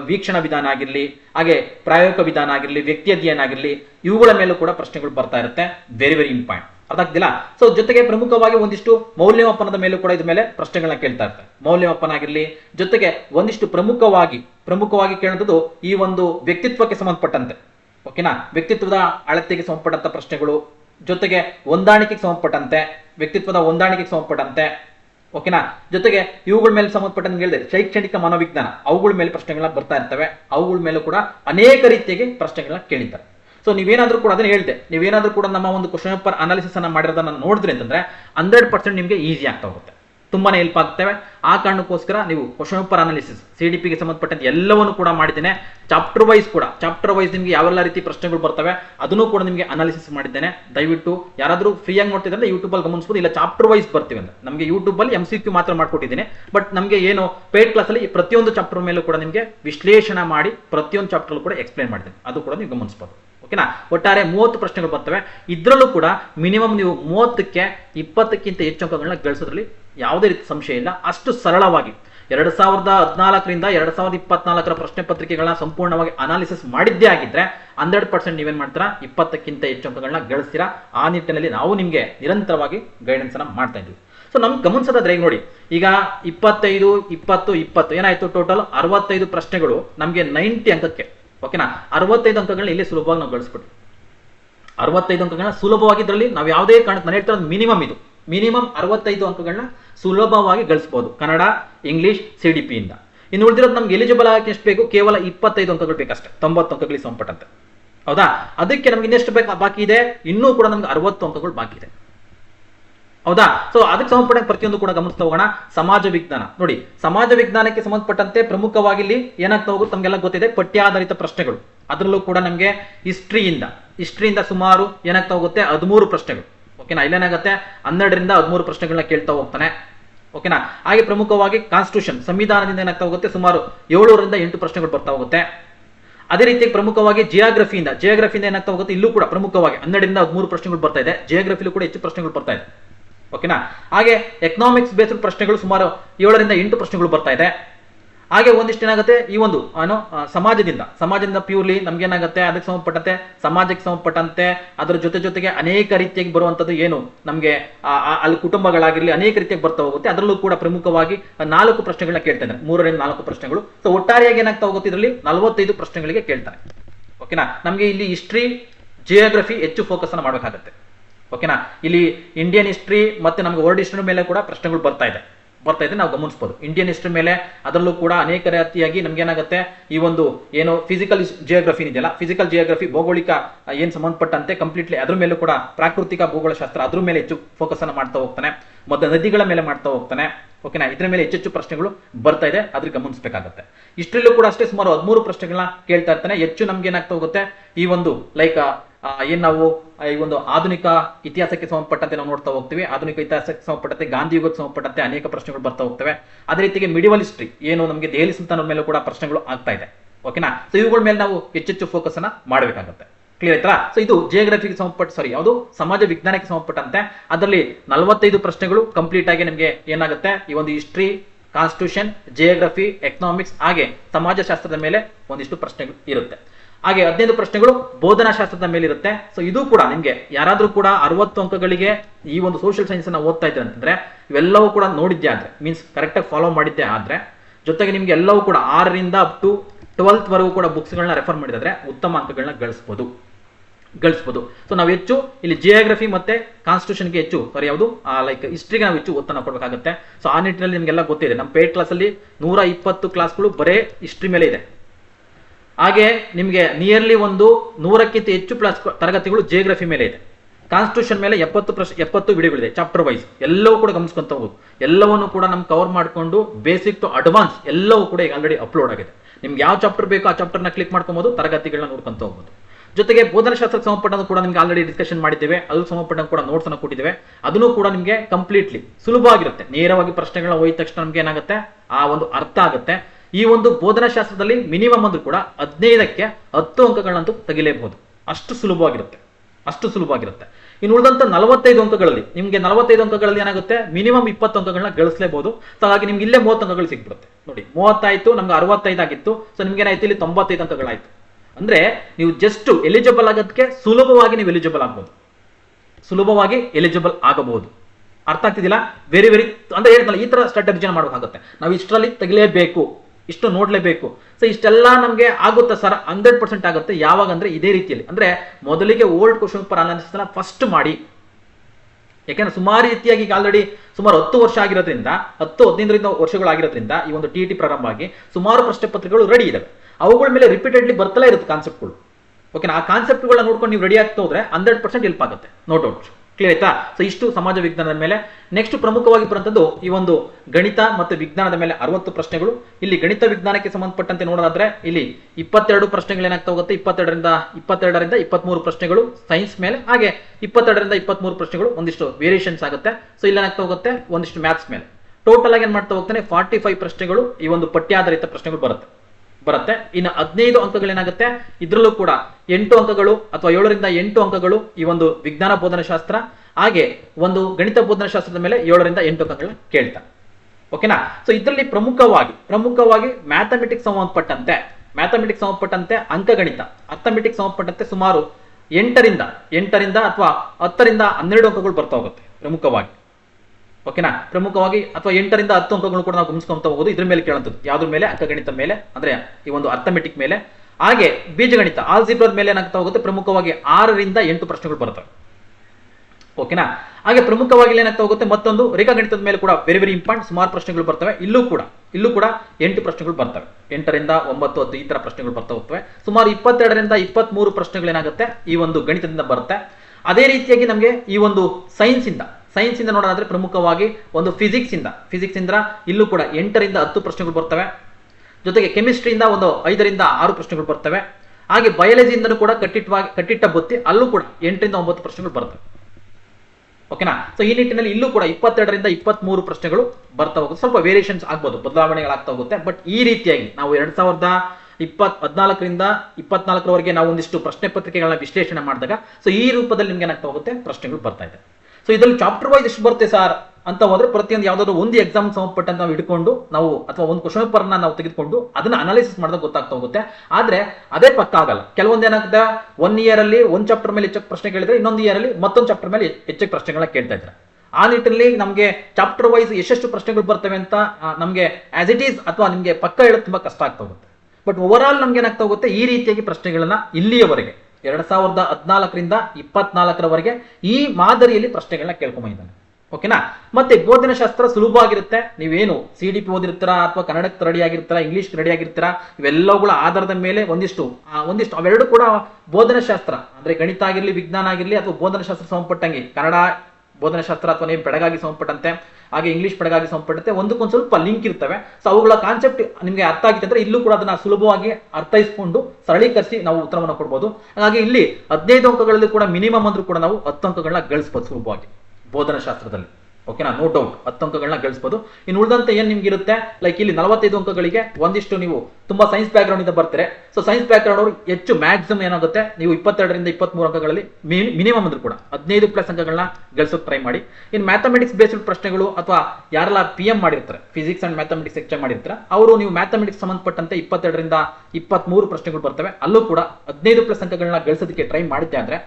ವೀಕ್ಷಣ ವಿಧಾನ ಆಗಿರಲಿ, ಹಾಗೆ ಪ್ರಾಯೋಗಿಕ ವಿಧಾನ ಆಗಿರಲಿ, ವ್ಯಕ್ತಿ ಅಧ್ಯಯನ ಆಗಿರಲಿ, ಇವುಗಳ ಮೇಲೂ ಕೂಡ ಪ್ರಶ್ನೆಗಳು ಬರ್ತಾ ಇರುತ್ತೆ. ವೆರಿ ವೆರಿ ಇಂಪಾರ್ಟೆಂಟ್ ಅರ್ಥ ಆಗ್ತಿಲ್ಲ ಸೊ ಜೊತೆಗೆ ಪ್ರಮುಖವಾಗಿ ಒಂದಿಷ್ಟು ಮೌಲ್ಯಮಾಪನದ ಮೇಲೂ ಕೂಡ ಇದ್ರ ಮೇಲೆ ಪ್ರಶ್ನೆಗಳನ್ನ ಕೇಳ್ತಾ ಇರ್ತಾರೆ. ಮೌಲ್ಯಮಾಪನ ಆಗಿರಲಿ, ಜೊತೆಗೆ ಒಂದಿಷ್ಟು ಪ್ರಮುಖವಾಗಿ ಪ್ರಮುಖವಾಗಿ ಕೇಳುವಂಥದ್ದು ಈ ಒಂದು ವ್ಯಕ್ತಿತ್ವಕ್ಕೆ ಸಂಬಂಧಪಟ್ಟಂತೆ. ಓಕೆನಾ ವ್ಯಕ್ತಿತ್ವದ ಅಳತೆಗೆ ಸಂಬಂಧಪಟ್ಟಂತ ಪ್ರಶ್ನೆಗಳು, ಜೊತೆಗೆ ಹೊಂದಾಣಿಕೆಗೆ ಸಂಬಂಧಪಟ್ಟಂತೆ, ವ್ಯಕ್ತಿತ್ವದ ಹೊಂದಾಣಿಕೆಗೆ ಸಂಬಂಧಪಟ್ಟಂತೆ ಓಕೆನಾ? ಜೊತೆಗೆ ಇವುಗಳ ಮೇಲೆ ಸಂಬಂಧಪಟ್ಟಂಗೆ ಹೇಳಿದೆ, ಶೈಕ್ಷಣಿಕ ಮನೋವಿಜ್ಞಾನ. ಅವುಗಳ ಮೇಲೆ ಪ್ರಶ್ನೆಗಳನ್ನ ಬರ್ತಾ ಇರ್ತವೆ. ಅವುಗಳ ಮೇಲೂ ಕೂಡ ಅನೇಕ ರೀತಿಯಾಗಿ ಪ್ರಶ್ನೆಗಳನ್ನ ಕೇಳಿದ್ದಾರೆ. ಸೊ ನೀವೇನಾದ್ರೂ ಕೂಡ ಅದನ್ನ ಹೇಳಿದೆ. ನೀವೇನಾದ್ರೂ ಕೂಡ ನಮ್ಮ ಒಂದು ಕ್ವಶನ್ ಪೇಪರ್ ಅನಾಲಿಸಿಸ್ ಅನ್ನ ಮಾಡಿರೋದನ್ನ ನೋಡಿದ್ರೆ ಅಂತಂದ್ರೆ, ಹಂಡ್ರೆಡ್ ಪರ್ಸೆಂಟ್ ನಿಮಗೆ ಈಸಿ ಆಗ್ತಾ ಹೋಗುತ್ತೆ. ತುಂಬಾನೇ ಹೆಲ್ಪ್ ಆಗ್ತವೆ. ಆ ಕಾರಣಕ್ಕೋಸ್ಕರ ನೀವು question paper analysis C D ಪಿಗೆ ಸಂಬಂಧಪಟ್ಟಂತೆ ಎಲ್ಲವನ್ನು ಕೂಡ ಮಾಡಿದ್ದೇನೆ. ಚಾಪ್ಟರ್ ವೈಸ್ ಕೂಡ ಚಾಪ್ಟರ್ ವೈಸ್ ನಿಮಗೆ ಯಾವೆಲ್ಲ ರೀತಿ ಪ್ರಶ್ನೆಗಳು ಬರ್ತವೆ, ಅದನ್ನು ಕೂಡ ನಿಮಗೆ ಅನಾಲಿಸಿಸ್ ಮಾಡಿದ್ದೇನೆ. ದಯವಿಟ್ಟು ಯಾರಾದರೂ ಫ್ರೀಯಾಗಿ ನೋಡ್ತಿದ್ರೆ ಯೂಟ್ಯೂಬ್ ಅಲ್ಲಿ ಗಮನಿಸಬಹುದು ಇಲ್ಲ ಚಾಪ್ಟರ್ ವೈಸ್ ಬರ್ತೀವಿ ಅಂತ ನಮಗೆ ಯೂಟ್ಯೂಬಲ್ಲಿ ಎಂ ಸಿ ಕ್ಯೂ ಮಾತ್ರ ಮಾಡ್ಕೊಟ್ಟಿದ್ದೀನಿ. ಬಟ್ ನಮಗೆ ಏನು ಪೇಡ್ ಕ್ಲಾಸ್ ಅಲ್ಲಿ ಪ್ರತಿಯೊಂದು ಚಾಪ್ಟರ್ ಮೇಲೂ ಕೂಡ ನಿಮಗೆ ವಿಶ್ಲೇಷಣೆ ಮಾಡಿ ಪ್ರತಿಯೊಂದು ಚಾಪ್ಟರ್ ಕೂಡ ಎಕ್ಸ್ಪ್ಲೈನ್ ಮಾಡ್ತೇನೆ ಅದು ಕೂಡ ನೀವು ಗಮನಿಸಬಹುದು ಓಕೆನಾ ಒಟ್ಟಾರೆ ಮೂವತ್ತು ಪ್ರಶ್ನೆಗಳು ಬರ್ತವೆ. ಇದರಲ್ಲೂ ಕೂಡ ಮಿನಿಮಮ್ ನೀವು ಮೂವತ್ತಕ್ಕೆ ಇಪ್ಪತ್ತಕ್ಕಿಂತ ಹೆಚ್ಚು ಅಂಕಗಳನ್ನ ಗಳಿಸೋದ್ರಲ್ಲಿ ಯಾವುದೇ ರೀತಿ ಸಂಶಯ ಇಲ್ಲ. ಅಷ್ಟು ಸರಳವಾಗಿ ಎರಡು ಸಾವಿರದ ಹದಿನಾಲ್ಕರಿಂದ ಎರಡು ಸಾವಿರದ ಇಪ್ಪತ್ನಾಲ್ಕರ ಪ್ರಶ್ನೆ ಪತ್ರಿಕೆಗಳನ್ನ ಸಂಪೂರ್ಣವಾಗಿ ಅನಾಲಿಸಿಸ್ ಮಾಡಿದ್ದೇ ಆಗಿದ್ರೆ ಹಂಡ್ರೆಡ್ ಪರ್ಸೆಂಟ್ ನೀವೇನು ಮಾಡ್ತೀರಾ? ಇಪ್ಪತ್ತಕ್ಕಿಂತ ಹೆಚ್ಚು ಅಂಕಗಳನ್ನ ಗಳಿಸ್ತೀರಾ? ಆ ನಿಟ್ಟಿನಲ್ಲಿ ನಾವು ನಿಮಗೆ ನಿರಂತರವಾಗಿ ಗೈಡೆನ್ಸ್ ಅನ್ನ ಮಾಡ್ತಾ ಇದ್ವಿ. ಸೊ ನಮ್ಗೆ ಗಮನಿಸೋದಾದ್ರೆ ಈಗ ನೋಡಿ, ಈಗ ಇಪ್ಪತ್ತೈದು, ಇಪ್ಪತ್ತು ಇಪ್ಪತ್ತು ಏನಾಯ್ತು ಟೋಟಲ್ ಅರವತ್ತೈದು ಪ್ರಶ್ನೆಗಳು ನಮಗೆ ನೈಂಟಿ ಅಂಕಕ್ಕೆ. ಓಕೆನಾ ಅರವತ್ತೈದು ಅಂಕಗಳನ್ನ ಇಲ್ಲಿ ಸುಲಭವಾಗಿ ನಾವು ಗಳಿಸ್ಬಿಟ್ವಿ. ಅರವತ್ತೈದು ಅಂಕಗಳನ್ನ ಸುಲಭವಾಗಿ ಇದರಲ್ಲಿ ನಾವು ಯಾವುದೇ ಕಾರಣಕ್ಕೆ, ನಾನು ಮಿನಿಮಮ್ ಇದು. ಮಿನಿಮಮ್ ಅರವತ್ತೈದು ಅಂಕಗಳನ್ನ ಸುಲಭವಾಗಿ ಗಳಿಸ್ಬೋದು. ಕನ್ನಡ, ಇಂಗ್ಲಿಷ್, ಸಿ ಡಿ ಪಿಯಿಂದ. ಇನ್ನು ಉಳಿದಿರೋದು ನಮ್ಗೆ ಎಲಿಜಿಬಲ್ ಆಗಕ್ಕೆ ಎಷ್ಟು ಬೇಕು? ಕೇವಲ ಇಪ್ಪತ್ತೈದು ಅಂಕಗಳು ಬೇಕಷ್ಟೇ. ತೊಂಬತ್ತು ಅಂಕಗಳಿಗೆ ಸಂಪಟ್ಟಂತೆ ಹೌದಾ? ಅದಕ್ಕೆ ನಮ್ಗೆ ಇನ್ನೆಷ್ಟು ಬೇಕು ಬಾಕಿ ಇದೆ? ಇನ್ನೂ ಕೂಡ ನಮ್ಗೆ ಅರವತ್ತು ಅಂಕಗಳು ಬಾಕಿ ಇದೆ. ಹೌದಾ? ಸೊ ಅದಕ್ಕೆ ಸಂಬಂಧಪಟ್ಟ ಪ್ರತಿಯೊಂದು ಕೂಡ ಗಮನಿಸ್ತಾ ಹೋಗೋಣ. ಸಮಾಜ ವಿಜ್ಞಾನ. ನೋಡಿ, ಸಮಾಜ ವಿಜ್ಞಾನಕ್ಕೆ ಸಂಬಂಧಪಟ್ಟಂತೆ ಪ್ರಮುಖವಾಗಿ ಇಲ್ಲಿ ಏನಾಗ್ತಾ ಹೋಗುತ್ತೆ ನಮಗೆಲ್ಲ ಗೊತ್ತಿದೆ? ಪಠ್ಯಾಧಾರಿತ ಪ್ರಶ್ನೆಗಳು. ಅದರಲ್ಲೂ ಕೂಡ ನಮಗೆ ಹಿಸ್ಟ್ರಿಯಿಂದ ಹಿಸ್ಟ್ರಿಯಿಂದ ಸುಮಾರು ಏನಾಗ್ತಾ ಹೋಗುತ್ತೆ? ಹದಿಮೂರು ಪ್ರಶ್ನೆಗಳು. ಓಕೆನಾ ಇಲ್ಲೇನಾಗುತ್ತೆ ಹನ್ನೆರಡರಿಂದ ಹದಿಮೂರು ಪ್ರಶ್ನೆಗಳನ್ನ ಕೇಳ್ತಾ ಹೋಗ್ತಾನೆ. ಓಕೆನಾ ಹಾಗೆ ಪ್ರಮುಖವಾಗಿ ಕಾನ್ಸ್ಟಿಟ್ಯೂಷನ್ ಸಂವಿಧಾನದಿಂದ ಏನಾಗ್ತಾ ಹೋಗುತ್ತೆ? ಸುಮಾರು ಏಳೂರಿಂದ ಎಂಟು ಪ್ರಶ್ನೆಗಳು ಬರ್ತಾ ಹೋಗುತ್ತೆ. ಅದೇ ರೀತಿ ಪ್ರಮುಖವಾಗಿ ಜಿಯಾಗ್ರಫಿಯಿಂದ ಜಿಯಾಗ್ರಫಿಯಿಂದ ಏನಾಗ್ತಾ ಹೋಗುತ್ತೆ? ಇಲ್ಲೂ ಕೂಡ ಪ್ರಮುಖವಾಗಿ ಹನ್ನೆರಡರಿಂದ ಹದಿಮೂರು ಪ್ರಶ್ನೆಗಳು ಬರ್ತಾ ಇದೆ. ಜಿಯಾಗ್ರಫಿಲೂ ಕೂಡ ಹೆಚ್ಚು ಪ್ರಶ್ನೆಗಳು ಬರ್ತಾ ಇದೆ. ಓಕೆನಾ ಹಾಗೆ ಎಕನಾಮಿಕ್ಸ್ ಬೇಸ್ಡ್ ಪ್ರಶ್ನೆಗಳು ಸುಮಾರು ಏಳರಿಂದ ಎಂಟು ಪ್ರಶ್ನೆಗಳು ಬರ್ತಾ ಇದೆ. ಹಾಗೆ ಒಂದಿಷ್ಟು ಏನಾಗುತ್ತೆ? ಈ ಒಂದು, ಏನು ಸಮಾಜದಿಂದ. ಸಮಾಜದಿಂದ ಪ್ಯೂರ್ಲಿ ನಮ್ಗೆ ಏನಾಗುತ್ತೆ? ಅದಕ್ಕೆ ಸಂಬಂಧಪಟ್ಟಂತೆ, ಸಮಾಜಕ್ಕೆ ಸಂಬಂಧಪಟ್ಟಂತೆ, ಅದರ ಜೊತೆ ಜೊತೆಗೆ ಅನೇಕ ರೀತಿಯಾಗಿ ಬರುವಂತದ್ದು ಏನು? ನಮಗೆ ಅಲ್ಲಿ ಕುಟುಂಬಗಳಾಗಿರ್ಲಿ, ಅನೇಕ ರೀತಿಯಾಗಿ ಬರ್ತಾ ಹೋಗುತ್ತೆ. ಅದರಲ್ಲೂ ಕೂಡ ಪ್ರಮುಖವಾಗಿ ನಾಲ್ಕು ಪ್ರಶ್ನೆಗಳನ್ನ ಕೇಳ್ತಾನೆ ಮೂರರಿಂದ ನಾಲ್ಕು ಪ್ರಶ್ನೆಗಳು. ಸೊ ಒಟ್ಟಾರೆಯಾಗಿ ಏನಾಗ್ತಾ ಹೋಗುತ್ತೆ ಇದರಲ್ಲಿ? ನಲವತ್ತೈದು ಪ್ರಶ್ನೆಗಳಿಗೆ ಕೇಳ್ತಾರೆ. ಓಕೆನಾ? ನಮಗೆ ಇಲ್ಲಿ ಹಿಸ್ಟ್ರಿ ಜಿಯೋಗ್ರಫಿ ಹೆಚ್ಚು ಫೋಕಸ್ ಅನ್ನ ಮಾಡಬೇಕಾಗುತ್ತೆ. ಓಕೆನಾ? ಇಲ್ಲಿ ಇಂಡಿಯನ್ ಹಿಸ್ಟ್ರಿ ಮತ್ತೆ ನಮ್ಗೆ ವರ್ಲ್ಡ್ ಹಿಸ್ಟ್ರಿ ಮೇಲೆ ಕೂಡ ಪ್ರಶ್ನೆಗಳು ಬರ್ತಾ ಇದೆ. ಬರ್ತಾ ಇದೆ, ನಾವು ಗಮನಿಸಬಹುದು ಇಂಡಿಯನ್ ಹಿಸ್ಟ್ರಿ ಮೇಲೆ ಅದರಲ್ಲೂ ಕೂಡ ಅನೇಕ ರೀತಿಯಾಗಿ ನಮ್ಗೆ ಏನಾಗುತ್ತೆ ಈ ಒಂದು ಏನು ಫಿಸಿಕಲ್ ಜಿಯೋಗ್ರಫಿ ಇದೆಯಲ್ಲ ಫಿಸಿಕಲ್ ಜಿಯೋಗ್ರಫಿ ಭೌಗೋಳಿಕ ಏನು ಏನ್ ಸಂಬಂಧಪಟ್ಟಂತೆ ಕಂಪ್ಲೀಟ್ಲಿ ಅದ್ರ ಮೇಲೂ ಕೂಡ ಪ್ರಾಕೃತಿಕ ಭೂಗೋಳಶಾಸ್ತ್ರ ಅದ್ರ ಮೇಲೆ ಹೆಚ್ಚು ಫೋಕಸ್ ಅನ್ನ ಮಾಡ್ತಾ ಹೋಗ್ತಾನೆ. ಮತ್ತೆ ನದಿಗಳ ಮೇಲೆ ಮಾಡ್ತಾ ಹೋಗ್ತಾನೆ. ಓಕೆನಾ ಇದ್ರ ಮೇಲೆ ಹೆಚ್ಚೆಚ್ಚು ಪ್ರಶ್ನೆಗಳು ಬರ್ತಾ ಇದೆ, ಅದ್ರ ಗಮನಿಸಬೇಕಾಗತ್ತೆ. ಇಷ್ಟರಲ್ಲೂ ಕೂಡ ಅಷ್ಟೇ ಸುಮಾರು ಹದಿಮೂರು ಪ್ರಶ್ನೆಗಳನ್ನ ಕೇಳ್ತಾ ಇರ್ತಾನೆ. ಹೆಚ್ಚು ನಮ್ಗೆ ಏನಾಗ್ತಾ ಹೋಗುತ್ತೆ, ಈ ಒಂದು ಲೈಕ್ ಏನ್ ನಾವು ಈ ಒಂದು ಆಧುನಿಕ ಇತಿಹಾಸಕ್ಕೆ ಸಂಬಂಧಪಟ್ಟಂತೆ ನಾವು ನೋಡ್ತಾ ಹೋಗ್ತೀವಿ. ಆಧುನಿಕ ಇತಿಹಾಸಕ್ಕೆ ಸಂಬಂಧಪಟ್ಟಂತೆ, ಗಾಂಧಿ ಯುಗಕ್ಕೆ ಸಂಬಂಧಪಟ್ಟಂತೆ ಅನೇಕ ಪ್ರಶ್ನೆಗಳು ಬರ್ತಾ ಹೋಗ್ತವೆ. ಅದೇ ರೀತಿಗೆ ಮಿಡಿವಲ್ ಹಿಸ್ಟ್ರಿ ಏನು ನಮಗೆ ದೆಹಲಿ ಸುಲ್ತಾನರ ಮೇಲೆ ಕೂಡ ಪ್ರಶ್ನೆಗಳು ಆಗ್ತಾ ಇದೆ. ಓಕೆನಾ ಸೊ ಇವುಗಳ ಮೇಲೆ ನಾವು ಹೆಚ್ಚೆಚ್ಚು ಫೋಕಸ್ ಅನ್ನ ಮಾಡಬೇಕಾಗುತ್ತೆ. ಕ್ಲಿಯರ್ ಆಯ್ತಾ ಸೊ ಇದು ಜಿಯೋಗ್ರಫಿಗೆ ಸಂಬಂಧಪಟ್ಟ ಸಾರಿ ಯಾವುದು? ಸಮಾಜ ವಿಜ್ಞಾನಕ್ಕೆ ಸಂಬಂಧಪಟ್ಟಂತೆ. ಅದರಲ್ಲಿ ನಲವತ್ತೈದು ಪ್ರಶ್ನೆಗಳು ಕಂಪ್ಲೀಟ್ ಆಗಿ ನಿಮಗೆ ಏನಾಗುತ್ತೆ? ಈ ಒಂದು ಹಿಸ್ಟ್ರಿ ಕಾನ್ಸ್ಟಿಟ್ಯೂಷನ್ ಜಿಯೋಗ್ರಫಿ ಎಕನಾಮಿಕ್ಸ್ ಹಾಗೆ ಸಮಾಜಶಾಸ್ತ್ರದ ಮೇಲೆ ಒಂದಿಷ್ಟು ಪ್ರಶ್ನೆಗಳು ಇರುತ್ತೆ. ಹಾಗೆ ಹದಿನೈದು ಪ್ರಶ್ನೆಗಳು ಬೋಧನಾ ಶಾಸ್ತ್ರದ ಮೇಲೆ ಇರುತ್ತೆ ಸೊ ಇದು ಕೂಡ ನಿಮಗೆ ಯಾರಾದರೂ ಕೂಡ ಅರವತ್ತು ಅಂಕಗಳಿಗೆ ಈ ಒಂದು ಸೋಷಿಯಲ್ ಸೈನ್ಸ್ ಅನ್ನ ಓದ್ತಾ ಇದ್ರೆ ಅಂತಂದ್ರೆ, ಇವೆಲ್ಲವೂ ಕೂಡ ನೋಡಿದ್ದೆ ಆದ್ರೆ ಮೀನ್ಸ್ ಕರೆಕ್ಟಾಗಿ ಫಾಲೋ ಮಾಡಿದ್ದೆ ಆದ್ರೆ, ಜೊತೆಗೆ ನಿಮ್ಗೆ ಎಲ್ಲವೂ ಕೂಡ ಆರರಿಂದ ಅಪ್ ಟು ಟ್ವೆಲ್ತ್ ವರೆಗೂ ಕೂಡ ಬುಕ್ಸ್ಗಳನ್ನ ರೆಫರ್ ಮಾಡಿದ್ರೆ ಉತ್ತಮ ಅಂಕಗಳನ್ನ ಗಳಿಸಬಹುದು ಗಳಿಸ್ಬೋದು. ಸೊ ನಾವು ಹೆಚ್ಚು ಇಲ್ಲಿ ಜಿಯೋಗ್ರಫಿ ಮತ್ತೆ ಕಾನ್ಸ್ಟಿಟ್ಯೂಷನ್ಗೆ ಹೆಚ್ಚು ಸರಿ ಯಾವುದು? ಲೈಕ್ ಹಿಸ್ಟ್ರಿಗೆ ನಾವು ಹೆಚ್ಚು ಒತ್ತನ್ನು ಕೊಡಬೇಕಾಗುತ್ತೆ. ಸೊ ಆ ನಿಟ್ಟಿನಲ್ಲಿ ನಿಮಗೆಲ್ಲ ಗೊತ್ತಿದೆ. ನಮ್ಮ ಪೇಡ್ ಕ್ಲಾಸಲ್ಲಿ ನೂರ ಇಪ್ಪತ್ತು ಕ್ಲಾಸ್ಗಳು ಬರೇ ಹಿಸ್ಟ್ರಿ ಮೇಲೆ ಇದೆ. ಹಾಗೆ ನಿಮಗೆ ನಿಯರ್ಲಿ ಒಂದು ನೂರಕ್ಕಿಂತ ಹೆಚ್ಚು ಪ್ಲಸ್ ತರಗತಿಗಳು ಜಿಯೋಗ್ರಫಿ ಮೇಲೆ ಇದೆ. ಕಾನ್ಸ್ಟಿಟ್ಯೂಷನ್ ಮೇಲೆ ಎಪ್ಪತ್ತು ಪ್ರಶ್ನೆ ಎಪ್ಪತ್ತು ವಿಡಿಯೋಗಳಿದೆ ಚಾಪ್ಟರ್ ವೈಸ್ ಎಲ್ಲವೂ ಕೂಡ ಗಮನಿಸ್ಕೊಂತ ಹೋಗೋದು ಎಲ್ಲವನ್ನು ಕೂಡ ನಮ್ಮ ಕವರ್ ಮಾಡಿಕೊಂಡು ಬೇಸಿಕ್ ಟು ಅಡ್ವಾನ್ಸ್ ಎಲ್ಲವೂ ಕೂಡ ಈಗ ಆಲ್ರೆಡಿ ಅಪ್ಲೋಡ್ ಆಗಿದೆ. ನಿಮ್ಗೆ ಯಾವ ಚಾಪ್ಟರ್ ಬೇಕೋ ಆ ಚಾಪ್ಟರ್ನ ಕ್ಲಿಕ್ ಮಾಡ್ಕೊಬೋದು ತರಗತಿಗಳನ್ನ ನೋಡ್ಕೊಂತ ಹೋಗ್ಬೋದು. ಜೊತೆಗೆ ಬೋಧನಾಶಾಸ್ತ್ರಕ್ಕೆ ಸಂಬಂಧಪಟ್ಟಂತ ಕೂಡ ನಿಮ್ಗೆ ಆಲ್ರೆಡಿ ಡಿಸ್ಕಷನ್ ಮಾಡಿದ್ದೇವೆ. ಅದು ಸಂಬಂಧಪಟ್ಟಂತ ಕೂಡ ನೋಟ್ಸ್ ಅನ್ನು ಕೊಟ್ಟಿದ್ದೇವೆ. ಅದನ್ನು ಕೂಡ ನಿಮಗೆ ಕಂಪ್ಲೀಟ್ಲಿ ಸುಲಭವಾಗಿರುತ್ತೆ. ನೇರವಾಗಿ ಪ್ರಶ್ನೆಗಳನ್ನ ಹೋಯ್ದ ತಕ್ಷಣ ನಮ್ಗೆ ಏನಾಗುತ್ತೆ? ಆ ಒಂದು ಅರ್ಥ ಆಗುತ್ತೆ. ಈ ಒಂದು ಬೋಧನಾಶಾಸ್ತ್ರದಲ್ಲಿ ಮಿನಿಮಮ್ ಅಂದ್ರೂ ಕೂಡ ಹದಿನೈದಕ್ಕೆ ಹತ್ತು ಅಂಕಗಳನ್ನಂತೂ ತೆಗಿಲೇಬಹುದು. ಅಷ್ಟು ಸುಲಭವಾಗಿರುತ್ತೆ. ಅಷ್ಟು ಸುಲಭವಾಗಿರುತ್ತೆ. ಇನ್ನು ಉಳಿದಂತ ನಲವತ್ತೈದು ಅಂಕಗಳಲ್ಲಿ, ನಿಮಗೆ ನಲವತ್ತೈದು ಅಂಕಗಳಲ್ಲಿ ಏನಾಗುತ್ತೆ? ಮಿನಿಮಮ್ ಇಪ್ಪತ್ತು ಅಂಕಗಳನ್ನ ಗಳಿಸಲೇಬಹುದು. ಸೊ ಹಾಗೆ ನಿಮ್ಗೆ ಇಲ್ಲೇ ಮೂವತ್ತು ಅಂಕಗಳು ಸಿಕ್ಬಿಡುತ್ತೆ ನೋಡಿ, ಮೂವತ್ತಾಯಿತು, ನಮ್ಗೆ ಅರವತ್ತೈದು ಆಗಿತ್ತು. ಸೊ ನಿಮ್ಗೆ ಏನಾಯ್ತು? ಇಲ್ಲಿ ತೊಂಬತ್ತೈದು ಅಂಕಗಳಾಯಿತು. ಅಂದ್ರೆ ನೀವು ಜಸ್ಟ್ ಎಲಿಜಿಬಲ್ ಆಗೋದಕ್ಕೆ ಸುಲಭವಾಗಿ ನೀವು ಎಲಿಜಿಬಲ್ ಆಗ್ಬೋದು. ಸುಲಭವಾಗಿ ಎಲಿಜಿಬಲ್ ಆಗಬಹುದು. ಅರ್ಥ ಆಗ್ತಿದಿಲ್ಲ? ವೆರಿ ವೆರಿ ಅಂದ್ರೆ ಹೇಳ್ತಲ್ಲ ಈ ತರ ಸ್ಟ್ರಾಟಜಿನ ಮಾಡಬೇಕಾಗುತ್ತೆ. ನಾವು ಇಷ್ಟರಲ್ಲಿ ತೆಗಿಲೇಬೇಕು. ಇಷ್ಟು ನೋಡಲೇಬೇಕು. ಸೊ ಇಷ್ಟೆಲ್ಲ ನಮಗೆ ಆಗುತ್ತೆ ಸರ್, ಹಂಡ್ರೆಡ್ ಪರ್ಸೆಂಟ್ ಆಗುತ್ತೆ. ಯಾವಾಗ ಅಂದ್ರೆ ಇದೇ ರೀತಿಯಲ್ಲಿ. ಅಂದ್ರೆ ಮೊದಲಿಗೆ ಓಲ್ಡ್ ಕ್ವಶನ್ ಪರ್ ಅನಾಲಿಸಿಸ್ನ ಫಸ್ಟ್ ಮಾಡಿ. ಯಾಕೆಂದ್ರೆ ಸುಮಾರು ರೀತಿಯಾಗಿ ಈಗ ಆಲ್ರೆಡಿ ಸುಮಾರು ಹತ್ತು ವರ್ಷ ಆಗಿರೋದ್ರಿಂದ, ಹತ್ತು ಹದಿನೈದರಿಂದ ವರ್ಷಗಳಾಗಿರೋದ್ರಿಂದ ಈ ಒಂದು ಟಿ ಟಿ ಪ್ರಾರಂಭ ಆಗಿ ಸುಮಾರು ಪ್ರಶ್ನೆ ಪತ್ರಿಕೆಗಳು ರೆಡಿ ಇದಾವೆ. ಅವುಗಳ ಮೇಲೆ ರಿಪೀಟೆಡ್ಲಿ ಬರ್ತಲೇ ಇರುತ್ತೆ ಕಾನ್ಸೆಪ್ಟ್ಗಳು ಓಕೆನಾ ಆ ಕಾನ್ಸೆಪ್ಟ್ಗಳನ್ನ ನೋಡ್ಕೊಂಡು ನೀವು ರೆಡಿ ಆಗ್ತಾ ಹೋದ್ರೆ ಹಂಡ್ರೆಡ್ ಪರ್ಸೆಂಟ್ ಹೆಲ್ಪ್ ಆಗುತ್ತೆ. ನೋ ಡೌಟ್ ಕ್ಲಿಯರ್ ಆಯ್ತಾ? ಸೊ ಇಷ್ಟು ಸಮಾಜ ವಿಜ್ಞಾನದ ಮೇಲೆ. ನೆಕ್ಸ್ಟ್ ಪ್ರಮುಖವಾಗಿ ಬರುವಂತದ್ದು ಈ ಒಂದು ಗಣಿತ ಮತ್ತು ವಿಜ್ಞಾನದ ಮೇಲೆ ಅರವತ್ತು ಪ್ರಶ್ನೆಗಳು. ಇಲ್ಲಿ ಗಣಿತ ವಿಜ್ಞಾನಕ್ಕೆ ಸಂಬಂಧಪಟ್ಟಂತೆ ನೋಡೋದಾದ್ರೆ, ಇಲ್ಲಿ ಇಪ್ಪತ್ತೆರಡು ಪ್ರಶ್ನೆಗಳು ಏನಾಗ್ತಾ ಹೋಗುತ್ತೆ? ಇಪ್ಪತ್ತೆರಡರಿಂದ ಇಪ್ಪತ್ತೆರಡರಿಂದ ಇಪ್ಪತ್ಮೂರು ಪ್ರಶ್ನೆಗಳು ಸೈನ್ಸ್ ಮೇಲೆ. ಹಾಗೆ ಇಪ್ಪತ್ತೆರಡರಿಂದ ಇಪ್ಪತ್ಮೂರು ಪ್ರಶ್ನೆಗಳು ಒಂದಿಷ್ಟು ವೇರಿಯೇಷನ್ಸ್ ಆಗುತ್ತೆ. ಸೊ ಇಲ್ಲಿ ಏನಾಗ್ತಾ ಹೋಗುತ್ತೆ? ಒಂದಿಷ್ಟು ಮ್ಯಾಥ್ಸ್ ಮೇಲೆ. ಟೋಟಲ್ ಆಗಿ ಏನ್ ಮಾಡ್ತಾ ಹೋಗ್ತಾನೆ? ಫಾರ್ಟಿ ಫೈವ್ ಪ್ರಶ್ನೆಗಳು ಈ ಒಂದು ಪಠ್ಯಾಧಾರಿತ ಪ್ರಶ್ನೆಗಳು ಬರುತ್ತೆ. ಬರುತ್ತೆ. ಇನ್ನು ಹದಿನೈದು ಅಂಕಗಳೇನಾಗುತ್ತೆ ಇದರಲ್ಲೂ ಕೂಡ ಎಂಟು ಅಂಕಗಳು ಅಥವಾ ಏಳರಿಂದ ಎಂಟು ಅಂಕಗಳು ಈ ಒಂದು ವಿಜ್ಞಾನ ಬೋಧನಾಶಾಸ್ತ್ರ ಹಾಗೆ ಒಂದು ಗಣಿತ ಬೋಧನಾಶಾಸ್ತ್ರದ ಮೇಲೆ ಏಳರಿಂದ ಎಂಟು ಅಂಕಗಳನ್ನ ಕೇಳ್ತಾರೆ ಓಕೆನಾ ಸೊ ಇದರಲ್ಲಿ ಪ್ರಮುಖವಾಗಿ ಪ್ರಮುಖವಾಗಿ ಮ್ಯಾಥಮೆಟಿಕ್ಸ್ ಸಂಬಂಧಪಟ್ಟಂತೆ ಮ್ಯಾಥಮೆಟಿಕ್ಸ್ ಸಂಬಂಧಪಟ್ಟಂತೆ ಅಂಕಗಣಿತ ಅರ್ಥಮೆಟಿಕ್ಸ್ ಸಂಬಂಧಪಟ್ಟಂತೆ ಸುಮಾರು ಎಂಟರಿಂದ ಎಂಟರಿಂದ ಅಥವಾ ಹತ್ತರಿಂದ ಹನ್ನೆರಡು ಅಂಕಗಳು ಬರ್ತಾ ಹೋಗುತ್ತೆ ಪ್ರಮುಖವಾಗಿ. ಓಕೆನಾ? ಪ್ರಮುಖವಾಗಿ ಅಥವಾ ಎಂಟರಿಂದ ಹತ್ತು ಅಂಕಗಳು ಕೂಡ ನಾವು ಗುಮಿಸ್ಕೊಂತ ಹೋಗೋದು ಇದ್ರ ಮೇಲೆ ಕೇಳುವಂಥದ್ದು ಯಾವ್ದ್ರ ಮೇಲೆ? ಅಂಕಗಣಿತ ಮೇಲೆ. ಅಂದ್ರೆ ಈ ಒಂದು ಅರ್ಥಮೆಟಿಕ್ ಮೇಲೆ. ಹಾಗೆ ಬೀಜಗಣಿತ, ಆಲ್ಜಿಬ್ರದ ಮೇಲೆ ಏನಾಗ್ತಾ ಹೋಗುತ್ತೆ? ಪ್ರಮುಖವಾಗಿ ಆರರಿಂದ ಎಂಟು ಪ್ರಶ್ನೆಗಳು ಬರ್ತವೆ ಓಕೆನಾ? ಹಾಗೆ ಪ್ರಮುಖವಾಗಿ ಏನಾಗ್ತಾ ಹೋಗುತ್ತೆ? ಮತ್ತೊಂದು ರೇಖಾಗಣಿತದ ಮೇಲೆ ಕೂಡ ವೆರಿ ವೆರಿ ಇಂಪಾರ್ಟೆಂಟ್ ಸುಮಾರು ಪ್ರಶ್ನೆಗಳು ಬರ್ತವೆ. ಇಲ್ಲೂ ಕೂಡ ಇಲ್ಲೂ ಕೂಡ ಎಂಟು ಪ್ರಶ್ನೆಗಳು ಬರ್ತವೆ. ಎಂಟರಿಂದ ಒಂಬತ್ತು, ಹತ್ತು ಈ ತರ ಪ್ರಶ್ನೆಗಳು ಬರ್ತಾ ಹೋಗ್ತವೆ. ಸುಮಾರು ಇಪ್ಪತ್ತೆರಡರಿಂದ ಇಪ್ಪತ್ಮೂರು ಪ್ರಶ್ನೆಗಳು ಏನಾಗುತ್ತೆ ಈ ಒಂದು ಗಣಿತದಿಂದ ಬರುತ್ತೆ. ಅದೇ ರೀತಿಯಾಗಿ ನಮಗೆ ಈ ಒಂದು ಸೈನ್ಸ್ ಇಂದ ಸೈನ್ಸ್ ಇಂದ ನೋಡೋದಾದ್ರೆ ಪ್ರಮುಖವಾಗಿ ಒಂದು ಫಿಸಿಕ್ಸ್ ಇಂದ. ಫಿಸಿಕ್ಸ್ ಇಂದ ಇಲ್ಲೂ ಕೂಡ ಎಂಟರಿಂದ ಹತ್ತು ಪ್ರಶ್ನೆಗಳು ಬರ್ತವೆ. ಜೊತೆಗೆ ಕೆಮಿಸ್ಟ್ರಿಯಿಂದ ಒಂದು ಐದರಿಂದ ಆರು ಪ್ರಶ್ನೆಗಳು ಬರ್ತವೆ. ಹಾಗೆ ಬಯಾಲಜಿಯಿಂದನೂ ಕೂಡ ಕಟ್ಟಿಟ್ಟವಾಗಿ ಕಟ್ಟಿಟ್ಟ ಬುತ್ತಿ ಅಲ್ಲೂ ಕೂಡ ಎಂಟರಿಂದ ಒಂಬತ್ತು ಪ್ರಶ್ನೆಗಳು ಬರ್ತವೆ. ಓಕೆನಾ ಸೊ ಈ ನಿಟ್ಟಿನಲ್ಲಿ ಇಲ್ಲೂ ಕೂಡ ಇಪ್ಪತ್ತೆರಡರಿಂದ ಇಪ್ಪತ್ಮೂರು ಪ್ರಶ್ನೆಗಳು ಬರ್ತಾ ಹೋಗುತ್ತೆ. ಸ್ವಲ್ಪ ವೇರಿಯೇಷನ್ಸ್ ಆಗ್ಬೋದು, ಬದಲಾವಣೆಗಳಾಗ್ತಾ ಹೋಗುತ್ತೆ. ಬಟ್ ಈ ರೀತಿಯಾಗಿ ನಾವು ಎರಡ್ ಸಾವಿರದ ಇಪ್ಪತ್ ಹದಿನಾಲ್ಕರಿಂದ ಇಪ್ಪತ್ನಾಲ್ಕರವರೆಗೆ ನಾವು ಒಂದಿಷ್ಟು ಪ್ರಶ್ನೆ ಪತ್ರಿಕೆಗಳನ್ನ ವಿಶ್ಲೇಷಣೆ ಮಾಡಿದಾಗ ಸೊ ಈ ರೂಪದಲ್ಲಿ ನಿಮ್ಗೆ ಏನಾಗ್ತಾ ಹೋಗುತ್ತೆ? ಪ್ರಶ್ನೆಗಳು ಬರ್ತಾ ಇದೆ. ಸೊ ಇದರಲ್ಲಿ ಚಾಪ್ಟರ್ ವೈಸ್ ಎಷ್ಟು ಬರುತ್ತೆ ಸರ್ ಅಂತ ಹೋದ್ರೆ ಪ್ರತಿಯೊಂದು ಯಾವ್ದಾದ್ರು ಒಂದು ಎಕ್ಸಾಮ್ ಸಂಬಂಧಪಟ್ಟಂತ ನಾವು ಇಟ್ಕೊಂಡು ನಾವು ಅಥವಾ ಒಂದು ಕ್ವಶನ್ ಪೇಪರ್ ನಾವು ತೆಗೆದುಕೊಂಡು ಅದನ್ನ ಅನಾಲಿಸಿಸ್ ಮಾಡಿದಾಗ ಗೊತ್ತಾಗ್ತಾ ಹೋಗುತ್ತೆ. ಆದ್ರೆ ಅದೇ ಪಕ್ಕ ಆಗಲ್ಲ. ಕೆಲವೊಂದು ಏನಾಗುತ್ತೆ? ಒನ್ ಇಯರ್ ಅಲ್ಲಿ ಒಂದ್ ಚಾಪ್ಟರ್ ಮೇಲೆ ಹೆಚ್ಚು ಪ್ರಶ್ನೆ ಕೇಳಿದ್ರೆ ಇನ್ನೊಂದು ಇಯರ್ ಅಲ್ಲಿ ಮತ್ತೊಂದು ಚಾಪ್ಟರ್ ಮೇಲೆ ಹೆಚ್ಚು ಪ್ರಶ್ನೆಗಳನ್ನ ಕೇಳ್ತಾ ಇದ್ದಾರೆ. ಆ ನಿಟ್ಟಿನಲ್ಲಿ ನಮಗೆ ಚಾಪ್ಟರ್ ವೈಸ್ ಎಷ್ಟೆಷ್ಟು ಪ್ರಶ್ನೆಗಳು ಬರ್ತವೆ ಅಂತ ನಮ್ಗೆ ಆಸ್ ಇಟ್ ಈಸ್ ಅಥವಾ ನಿಮಗೆ ಪಕ್ಕ ಹೇಳೋದು ತುಂಬಾ ಕಷ್ಟ ಆಗ್ತಾ ಹೋಗುತ್ತೆ. ಬಟ್ ಓವರ್ ಆಲ್ ನಮ್ಗೆ ಏನಾಗ್ತಾ ಹೋಗುತ್ತೆ? ಈ ರೀತಿಯಾಗಿ ಪ್ರಶ್ನೆಗಳನ್ನ ಇಲ್ಲಿಯವರೆಗೆ ಎರಡ್ ಸಾವಿರದ ಹದಿನಾಲ್ಕರಿಂದ ಇಪ್ಪತ್ನಾಲ್ಕರವರೆಗೆ ಈ ಮಾದರಿಯಲ್ಲಿ ಪ್ರಶ್ನೆಗಳನ್ನ ಕೇಳ್ಕೊಂಬಂದಿದ್ದಾನೆ. ಓಕೆನಾ? ಮತ್ತೆ ಬೋಧನ ಶಾಸ್ತ್ರ ಸುಲಭವಾಗಿರುತ್ತೆ. ನೀವೇನು ಸಿ ಡಿ ಪಿ ಓದಿರ್ತೀರಾ ಅಥವಾ ಕನ್ನಡಕ್ಕೆ ರೆಡಿ ಆಗಿರ್ತೀರಾ ಇಂಗ್ಲಿಷ್ ರೆಡಿ ಆಗಿರ್ತೀರಾ ಇವೆಲ್ಲವುಗಳ ಆಧಾರದ ಮೇಲೆ ಒಂದಿಷ್ಟು ಒಂದಿಷ್ಟು, ಅವೆರಡು ಕೂಡ ಬೋಧನ ಶಾಸ್ತ್ರ, ಅಂದ್ರೆ ಗಣಿತ ಆಗಿರಲಿ, ವಿಜ್ಞಾನ ಆಗಿರಲಿ ಅಥವಾ ಬೋಧನ ಶಾಸ್ತ್ರ ಸಂಬಂಧಪಟ್ಟಂಗೆ, ಕನ್ನಡ ಬೋಧನ ಶಾಸ್ತ್ರ ಅಥವಾ ನೀವು ಬೆಳಗಾಗಿ ಸಂಬಂಧಪಟ್ಟಂತೆ ಹಾಗೆ ಇಂಗ್ಲಿಷ್ ಪಡೆಗಾಗಿ ಸಂಬಂಧಪಟ್ಟಂತೆ ಒಂದಕ್ಕೊಂದು ಸ್ವಲ್ಪ ಲಿಂಕ್ ಇರ್ತವೆ. ಸೊ ಅವುಗಳ ಕಾನ್ಸೆಪ್ಟ್ ನಿಮಗೆ ಅರ್ಥ ಆಗಿತ್ತು ಅಂದ್ರೆ ಇಲ್ಲೂ ಕೂಡ ಅದನ್ನ ಸುಲಭವಾಗಿ ಅರ್ಥೈಸಿಕೊಂಡು ಸರಳೀಕರಿಸಿ ನಾವು ಉತ್ತರವನ್ನು ಕೊಡ್ಬೋದು. ಹಾಗಾಗಿ ಇಲ್ಲಿ ಹದಿನೈದು ಅಂಕಗಳಲ್ಲಿ ಕೂಡ ಮಿನಿಮಮ್ ಅಂದ್ರೂ ಕೂಡ ನಾವು ಹತ್ತು ಅಂಕಗಳನ್ನ ಗಳಿಸ್ಬೋದು ಸುಲಭವಾಗಿ ಬೋಧನಾ ಶಾಸ್ತ್ರದಲ್ಲಿ ಓಕೆನಾ ನೋ ಡೌಟ್ ಹತ್ತು ಅಂಕಗಳನ್ನ ಗಳಿಸ್ಬೋದು. ಇನ್ನು ಉಳಿದಂತೆ ಏನ್ ನಿಮ್ಗೆ ಇರುತ್ತೆ ಲೈಕ್ ಇಲ್ಲಿ ನಲವತ್ತೈದು ಅಂಕಗಳಿಗೆ ಒಂದಿಷ್ಟು ನೀವು ತುಂಬಾ ಸೈನ್ಸ್ ಬ್ಯಾಕ್ ಗ್ರೌಂಡ್ ಇಂದ ಬರ್ತಾರೆ. ಸೊ ಸೈನ್ಸ್ ಬ್ಯಾಕ್ ಗ್ರೌಂಡ್ ಅವರು ಹೆಚ್ಚು ಮ್ಯಾಕ್ಸಿಮಮ್ ಏನಾಗುತ್ತೆ? ನೀವು ಇಪ್ಪತ್ತೆರಡರಿಂದ ಇಪ್ಪತ್ಮೂರು ಅಂಕಗಳಲ್ಲಿ ಮಿನಿಮಮ್ ಅಂದ್ರೂ ಕೂಡ ಹದಿನೈದು ಪ್ಲಸ್ ಅಂಕಗಳನ್ನ ಗಳಿಸೋಕೆ ಟ್ರೈ ಮಾಡಿ. ಇನ್ನು ಮ್ಯಾಥಮೆಟಿಕ್ಸ್ ಬೇಸ್ಡ್ ಪ್ರಶ್ನೆಗಳು ಅಥವಾ ಯಾರೆಲ್ಲ ಪಿ ಎಂ ಮಾಡಿರ್ತಾರೆ ಫಿಸಿಕ್ಸ್ ಅಂಡ್ ಮ್ಯಾಥಮೆಟಿಕ್ಸ್ ಎಕ್ಸಾಮ್ ಮಾಡಿರ್ತಾರೆ, ಅವರು ನೀವು ಮ್ಯಾಥಮೆಟಿಕ್ಸ್ ಸಂಬಂಧಪಟ್ಟಂತೆ ಇಪ್ಪತ್ತೆರಡರಿಂದ ಇಪ್ಪತ್ಮೂರು ಪ್ರಶ್ನೆಗಳು ಬರ್ತವೆ. ಅಲ್ಲೂ ಕೂಡ ಹದಿನೈದು ಪ್ಲಸ್ ಅಂಕಗಳನ್ನ ಗಳಿಸೋದಕ್ಕೆ ಟ್ರೈ ಮಾಡಿದ್ದೆ ಅಂದ್ರೆ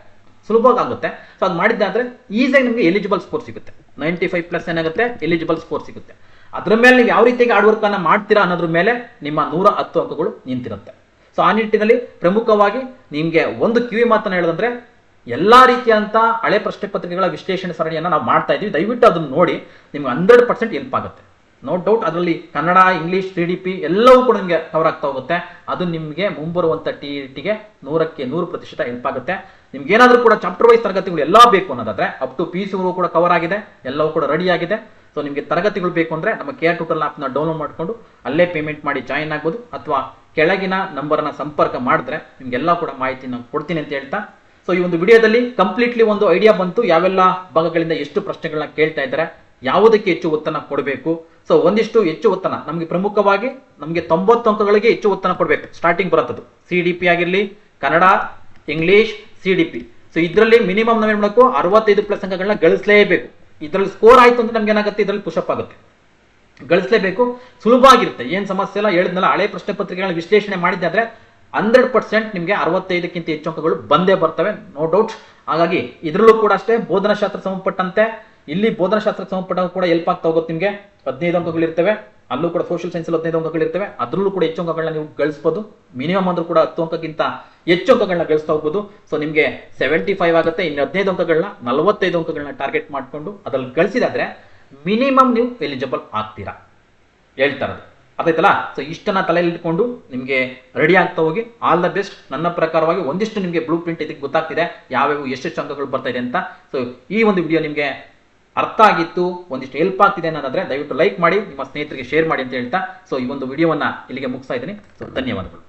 ಸುಲಭವಾಗಿ ಆಗುತ್ತೆ ಸೊ ಅದು ಮಾಡಿದ್ದಾದ್ರೆ ಈಸಿಯಾಗಿ ನಿಮಗೆ ಎಲಿಜಿಬಲ್ ಸ್ಕೋರ್ ಸಿಗುತ್ತೆ. ನೈಂಟಿ ಫೈವ್ ಪ್ಲಸ್ ಏನಾಗುತ್ತೆ? ಎಲಿಜಿಬಲ್ ಸ್ಕೋರ್ ಸಿಗುತ್ತೆ. ಅದ್ರ ಮೇಲೆ ನೀವು ಯಾವ ರೀತಿಯಾಗಿ ಹಾರ್ಡ್ ವರ್ಕ್ ಅನ್ನ ಮಾಡ್ತೀರಾ ಅನ್ನೋದ್ರ ಮೇಲೆ ನಿಮ್ಮ ನೂರ ಹತ್ತು ಅಂಕಗಳು ನಿಂತಿರುತ್ತೆ. ಸೊ ಆ ನಿಟ್ಟಿನಲ್ಲಿ ಪ್ರಮುಖವಾಗಿ ನಿಮಗೆ ಒಂದು ಕಿವಿ ಮಾತನ್ನ ಹೇಳೋದಂದ್ರೆ ಎಲ್ಲಾ ರೀತಿಯಂತ ಹಳೆ ಪ್ರಶ್ನೆ ಪತ್ರಿಕೆಗಳ ವಿಶ್ಲೇಷಣೆ ಸರಣಿಯನ್ನು ನಾವು ಮಾಡ್ತಾ ಇದ್ದೀವಿ ದಯವಿಟ್ಟು ಅದನ್ನು ನೋಡಿ. ನಿಮ್ಗೆ ಹಂಡ್ರೆಡ್ ಪರ್ಸೆಂಟ್ ಹೆಲ್ಪ್ ಆಗುತ್ತೆ. ನೋ ಡೌಟ್ ಅದರಲ್ಲಿ Kannada English T D P ಎಲ್ಲವೂ ಕೂಡ ನಿಮಗೆ ಕವರ್ ಆಗ್ತಾ ಹೋಗುತ್ತೆ. ಅದು ನಿಮಗೆ ಮುಂಬರುವಂಥ ಟಿ ಟಿಗೆ ನೂರಕ್ಕೆ ನೂರು ಪ್ರತಿಶತ ಹೆಲ್ಪ್ ಆಗುತ್ತೆ. ನಿಮ್ಗೆ ಏನಾದರೂ ಕೂಡ ಚಾಪ್ಟರ್ ವೈಸ್ ತರಗತಿಗಳು ಎಲ್ಲ ಬೇಕು ಅನ್ನೋದಾದ್ರೆ ಅಪ್ ಟು ಪಿ ಸಿಗಳು ಕೂಡ ಕವರ್ ಆಗಿದೆ, ಎಲ್ಲವೂ ಕೂಡ ರೆಡಿ ಆಗಿದೆ. ಸೊ ನಿಮಗೆ ತರಗತಿಗಳು ಬೇಕು ಅಂದರೆ ನಮ್ಮ ಕೇರ್ ಟೋಟಲ್ ಆ್ಯಪ್ನ ಡೌನ್ಲೋಡ್ ಮಾಡಿಕೊಂಡು ಅಲ್ಲೇ ಪೇಮೆಂಟ್ ಮಾಡಿ ಜಾಯಿನ್ ಆಗ್ಬೋದು. ಅಥವಾ ಕೆಳಗಿನ ನಂಬರ್ನ ಸಂಪರ್ಕ ಮಾಡಿದ್ರೆ ನಿಮಗೆಲ್ಲ ಕೂಡ ಮಾಹಿತಿ ನಾವು ಕೊಡ್ತೀನಿ ಅಂತ ಹೇಳ್ತಾ. ಸೊ ಈ ಒಂದು ವಿಡಿಯೋದಲ್ಲಿ ಕಂಪ್ಲೀಟ್ಲಿ ಒಂದು ಐಡಿಯಾ ಬಂತು. ಯಾವೆಲ್ಲ ಭಾಗಗಳಿಂದ ಎಷ್ಟು ಪ್ರಶ್ನೆಗಳನ್ನ ಕೇಳ್ತಾ ಇದ್ದಾರೆ ಯಾವುದಕ್ಕೆ ಹೆಚ್ಚು ಒತ್ತನ್ನು ಕೊಡಬೇಕು? ಸೊ ಒಂದಿಷ್ಟು ಹೆಚ್ಚು ಒತ್ತನ ನಮಗೆ ಪ್ರಮುಖವಾಗಿ ನಮಗೆ ತೊಂಬತ್ತು ಅಂಕಗಳಿಗೆ ಹೆಚ್ಚು ಒತ್ತನ ಕೊಡಬೇಕು. ಸ್ಟಾರ್ಟಿಂಗ್ ಬರುತ್ತದು ಸಿ ಡಿ ಪಿ ಆಗಿರಲಿ, Kannada English C D P so ಇದರಲ್ಲಿ ಮಿನಿಮಮ್ ನಾವೇನು ಮಾಡಬೇಕು? ಅರವತ್ತೈದು ಪ್ಲಸ್ ಅಂಕಗಳನ್ನ ಗಳಿಸಲೇಬೇಕು. ಇದರಲ್ಲಿ ಸ್ಕೋರ್ ಆಯ್ತು ಅಂದ್ರೆ ನಮ್ಗೆ ಏನಾಗುತ್ತೆ? ಇದರಲ್ಲಿ ಪುಷಪ್ ಆಗುತ್ತೆ. ಗಳಿಸಲೇಬೇಕು. ಸುಲಭ ಆಗಿರುತ್ತೆ. ಏನು ಸಮಸ್ಯೆ ಎಲ್ಲ ಹೇಳಿದ್ನಲ್ಲ, ಹಳೆ ಪ್ರಶ್ನೆ ಪತ್ರಿಕೆಗಳನ್ನ ವಿಶ್ಲೇಷಣೆ ಮಾಡಿದ್ದೆ ಆದರೆ ಹಂಡ್ರೆಡ್ ಪರ್ಸೆಂಟ್ ನಿಮಗೆ ಅರವತ್ತೈದಕ್ಕಿಂತ ಹೆಚ್ಚು ಅಂಕಗಳು ಬಂದೇ ಬರ್ತವೆ. ನೋ ಡೌಟ್ ಹಾಗಾಗಿ ಇದರಲ್ಲೂ ಕೂಡ ಅಷ್ಟೇ ಬೋಧನಾ ಶಾಸ್ತ್ರ ಸಂಬಂಧಪಟ್ಟಂತೆ ಇಲ್ಲಿ ಬೋಧನಾ ಶಾಸ್ತ್ರಕ್ಕೆ ಸಂಬಂಧಪಟ್ಟ ಕೂಡ ಎಲ್ಪ್ ಆಗ್ತಾ ಹೋಗುತ್ತೆ ನಿಮಗೆ. ಹದಿನೈದು ಅಂಕಗಳಿರ್ತವೆ ಅಲ್ಲೂ ಕೂಡ ಸೋಷಿಯಲ್ ಸೈನ್ಸ್ ಹದಿನೈದು ಅಂಕಗಳಿರ್ತವೆ ಅದ್ರಲ್ಲೂ ಕೂಡ ಹೆಚ್ಚು ಅಂಕಗಳನ್ನ ನೀವು ಗಳಿಸಬಹುದು ಮಿನಿಮಮ್ ಅಂದ್ರೂ ಕೂಡ ಹತ್ತು ಅಂಕಕ್ಕಿಂತ ಹೆಚ್ಚು ಅಂಕಗಳನ್ನ ಗಳಿಸ್ತಾ ಹೋಗ್ಬೋದು. ಸೊ ನಿಮಗೆ ಸೆವೆಂಟಿ ಫೈವ್ ಆಗುತ್ತೆ. ಇನ್ನು ಹದಿನೈದು ಅಂಕಗಳನ್ನ ನಲವತ್ತೈದು ಅಂಕಗಳನ್ನ ಟಾರ್ಗೆಟ್ ಮಾಡಿಕೊಂಡು ಅದ್ರಲ್ಲಿ ಗಳಿಸಿದಾದ್ರೆ ಮಿನಿಮಮ್ ನೀವು ಎಲಿಜಿಬಲ್ ಆಗ್ತೀರಾ. ಹೇಳ್ತಾ ಇರೋದು. ಅದಾಯ್ತಲ್ಲ ಸೊ ಇಷ್ಟನ್ನ ತಲೆಯಲ್ಲಿ ಇಟ್ಕೊಂಡು ನಿಮಗೆ ರೆಡಿ ಆಗ್ತಾ ಹೋಗಿ. ಆಲ್ ದ ಬೆಸ್ಟ್ ನನ್ನ ಪ್ರಕಾರವಾಗಿ ಒಂದಿಷ್ಟು ನಿಮಗೆ ಬ್ಲೂ ಪ್ರಿಂಟ್ ಇದಕ್ಕೆ ಗೊತ್ತಾಗ್ತಿದೆ. ಯಾವ್ಯಾವ, ಎಷ್ಟೆಷ್ಟು ಅಂಕಗಳು ಬರ್ತಾ ಇದೆ ಅಂತ. ಸೊ ಈ ಒಂದು ವಿಡಿಯೋ ನಿಮಗೆ ಅರ್ಥ ಆಗಿತ್ತು, ಒಂದಿಷ್ಟು ಹೆಲ್ಪ್ ಆಗ್ತಿದೆ ಅನ್ನೋದಾದ್ರೆ ದಯವಿಟ್ಟು ಲೈಕ್ ಮಾಡಿ, ನಿಮ್ಮ ಸ್ನೇಹಿತರಿಗೆ ಶೇರ್ ಮಾಡಿ ಅಂತ ಹೇಳ್ತಾ ಸೊ ಈ ಒಂದು ವಿಡಿಯೋವನ್ನ ಇಲ್ಲಿಗೆ ಮುಗಿಸ್ತಾ ಇದ್ದೀನಿ. ಸೊ ಧನ್ಯವಾದಗಳು.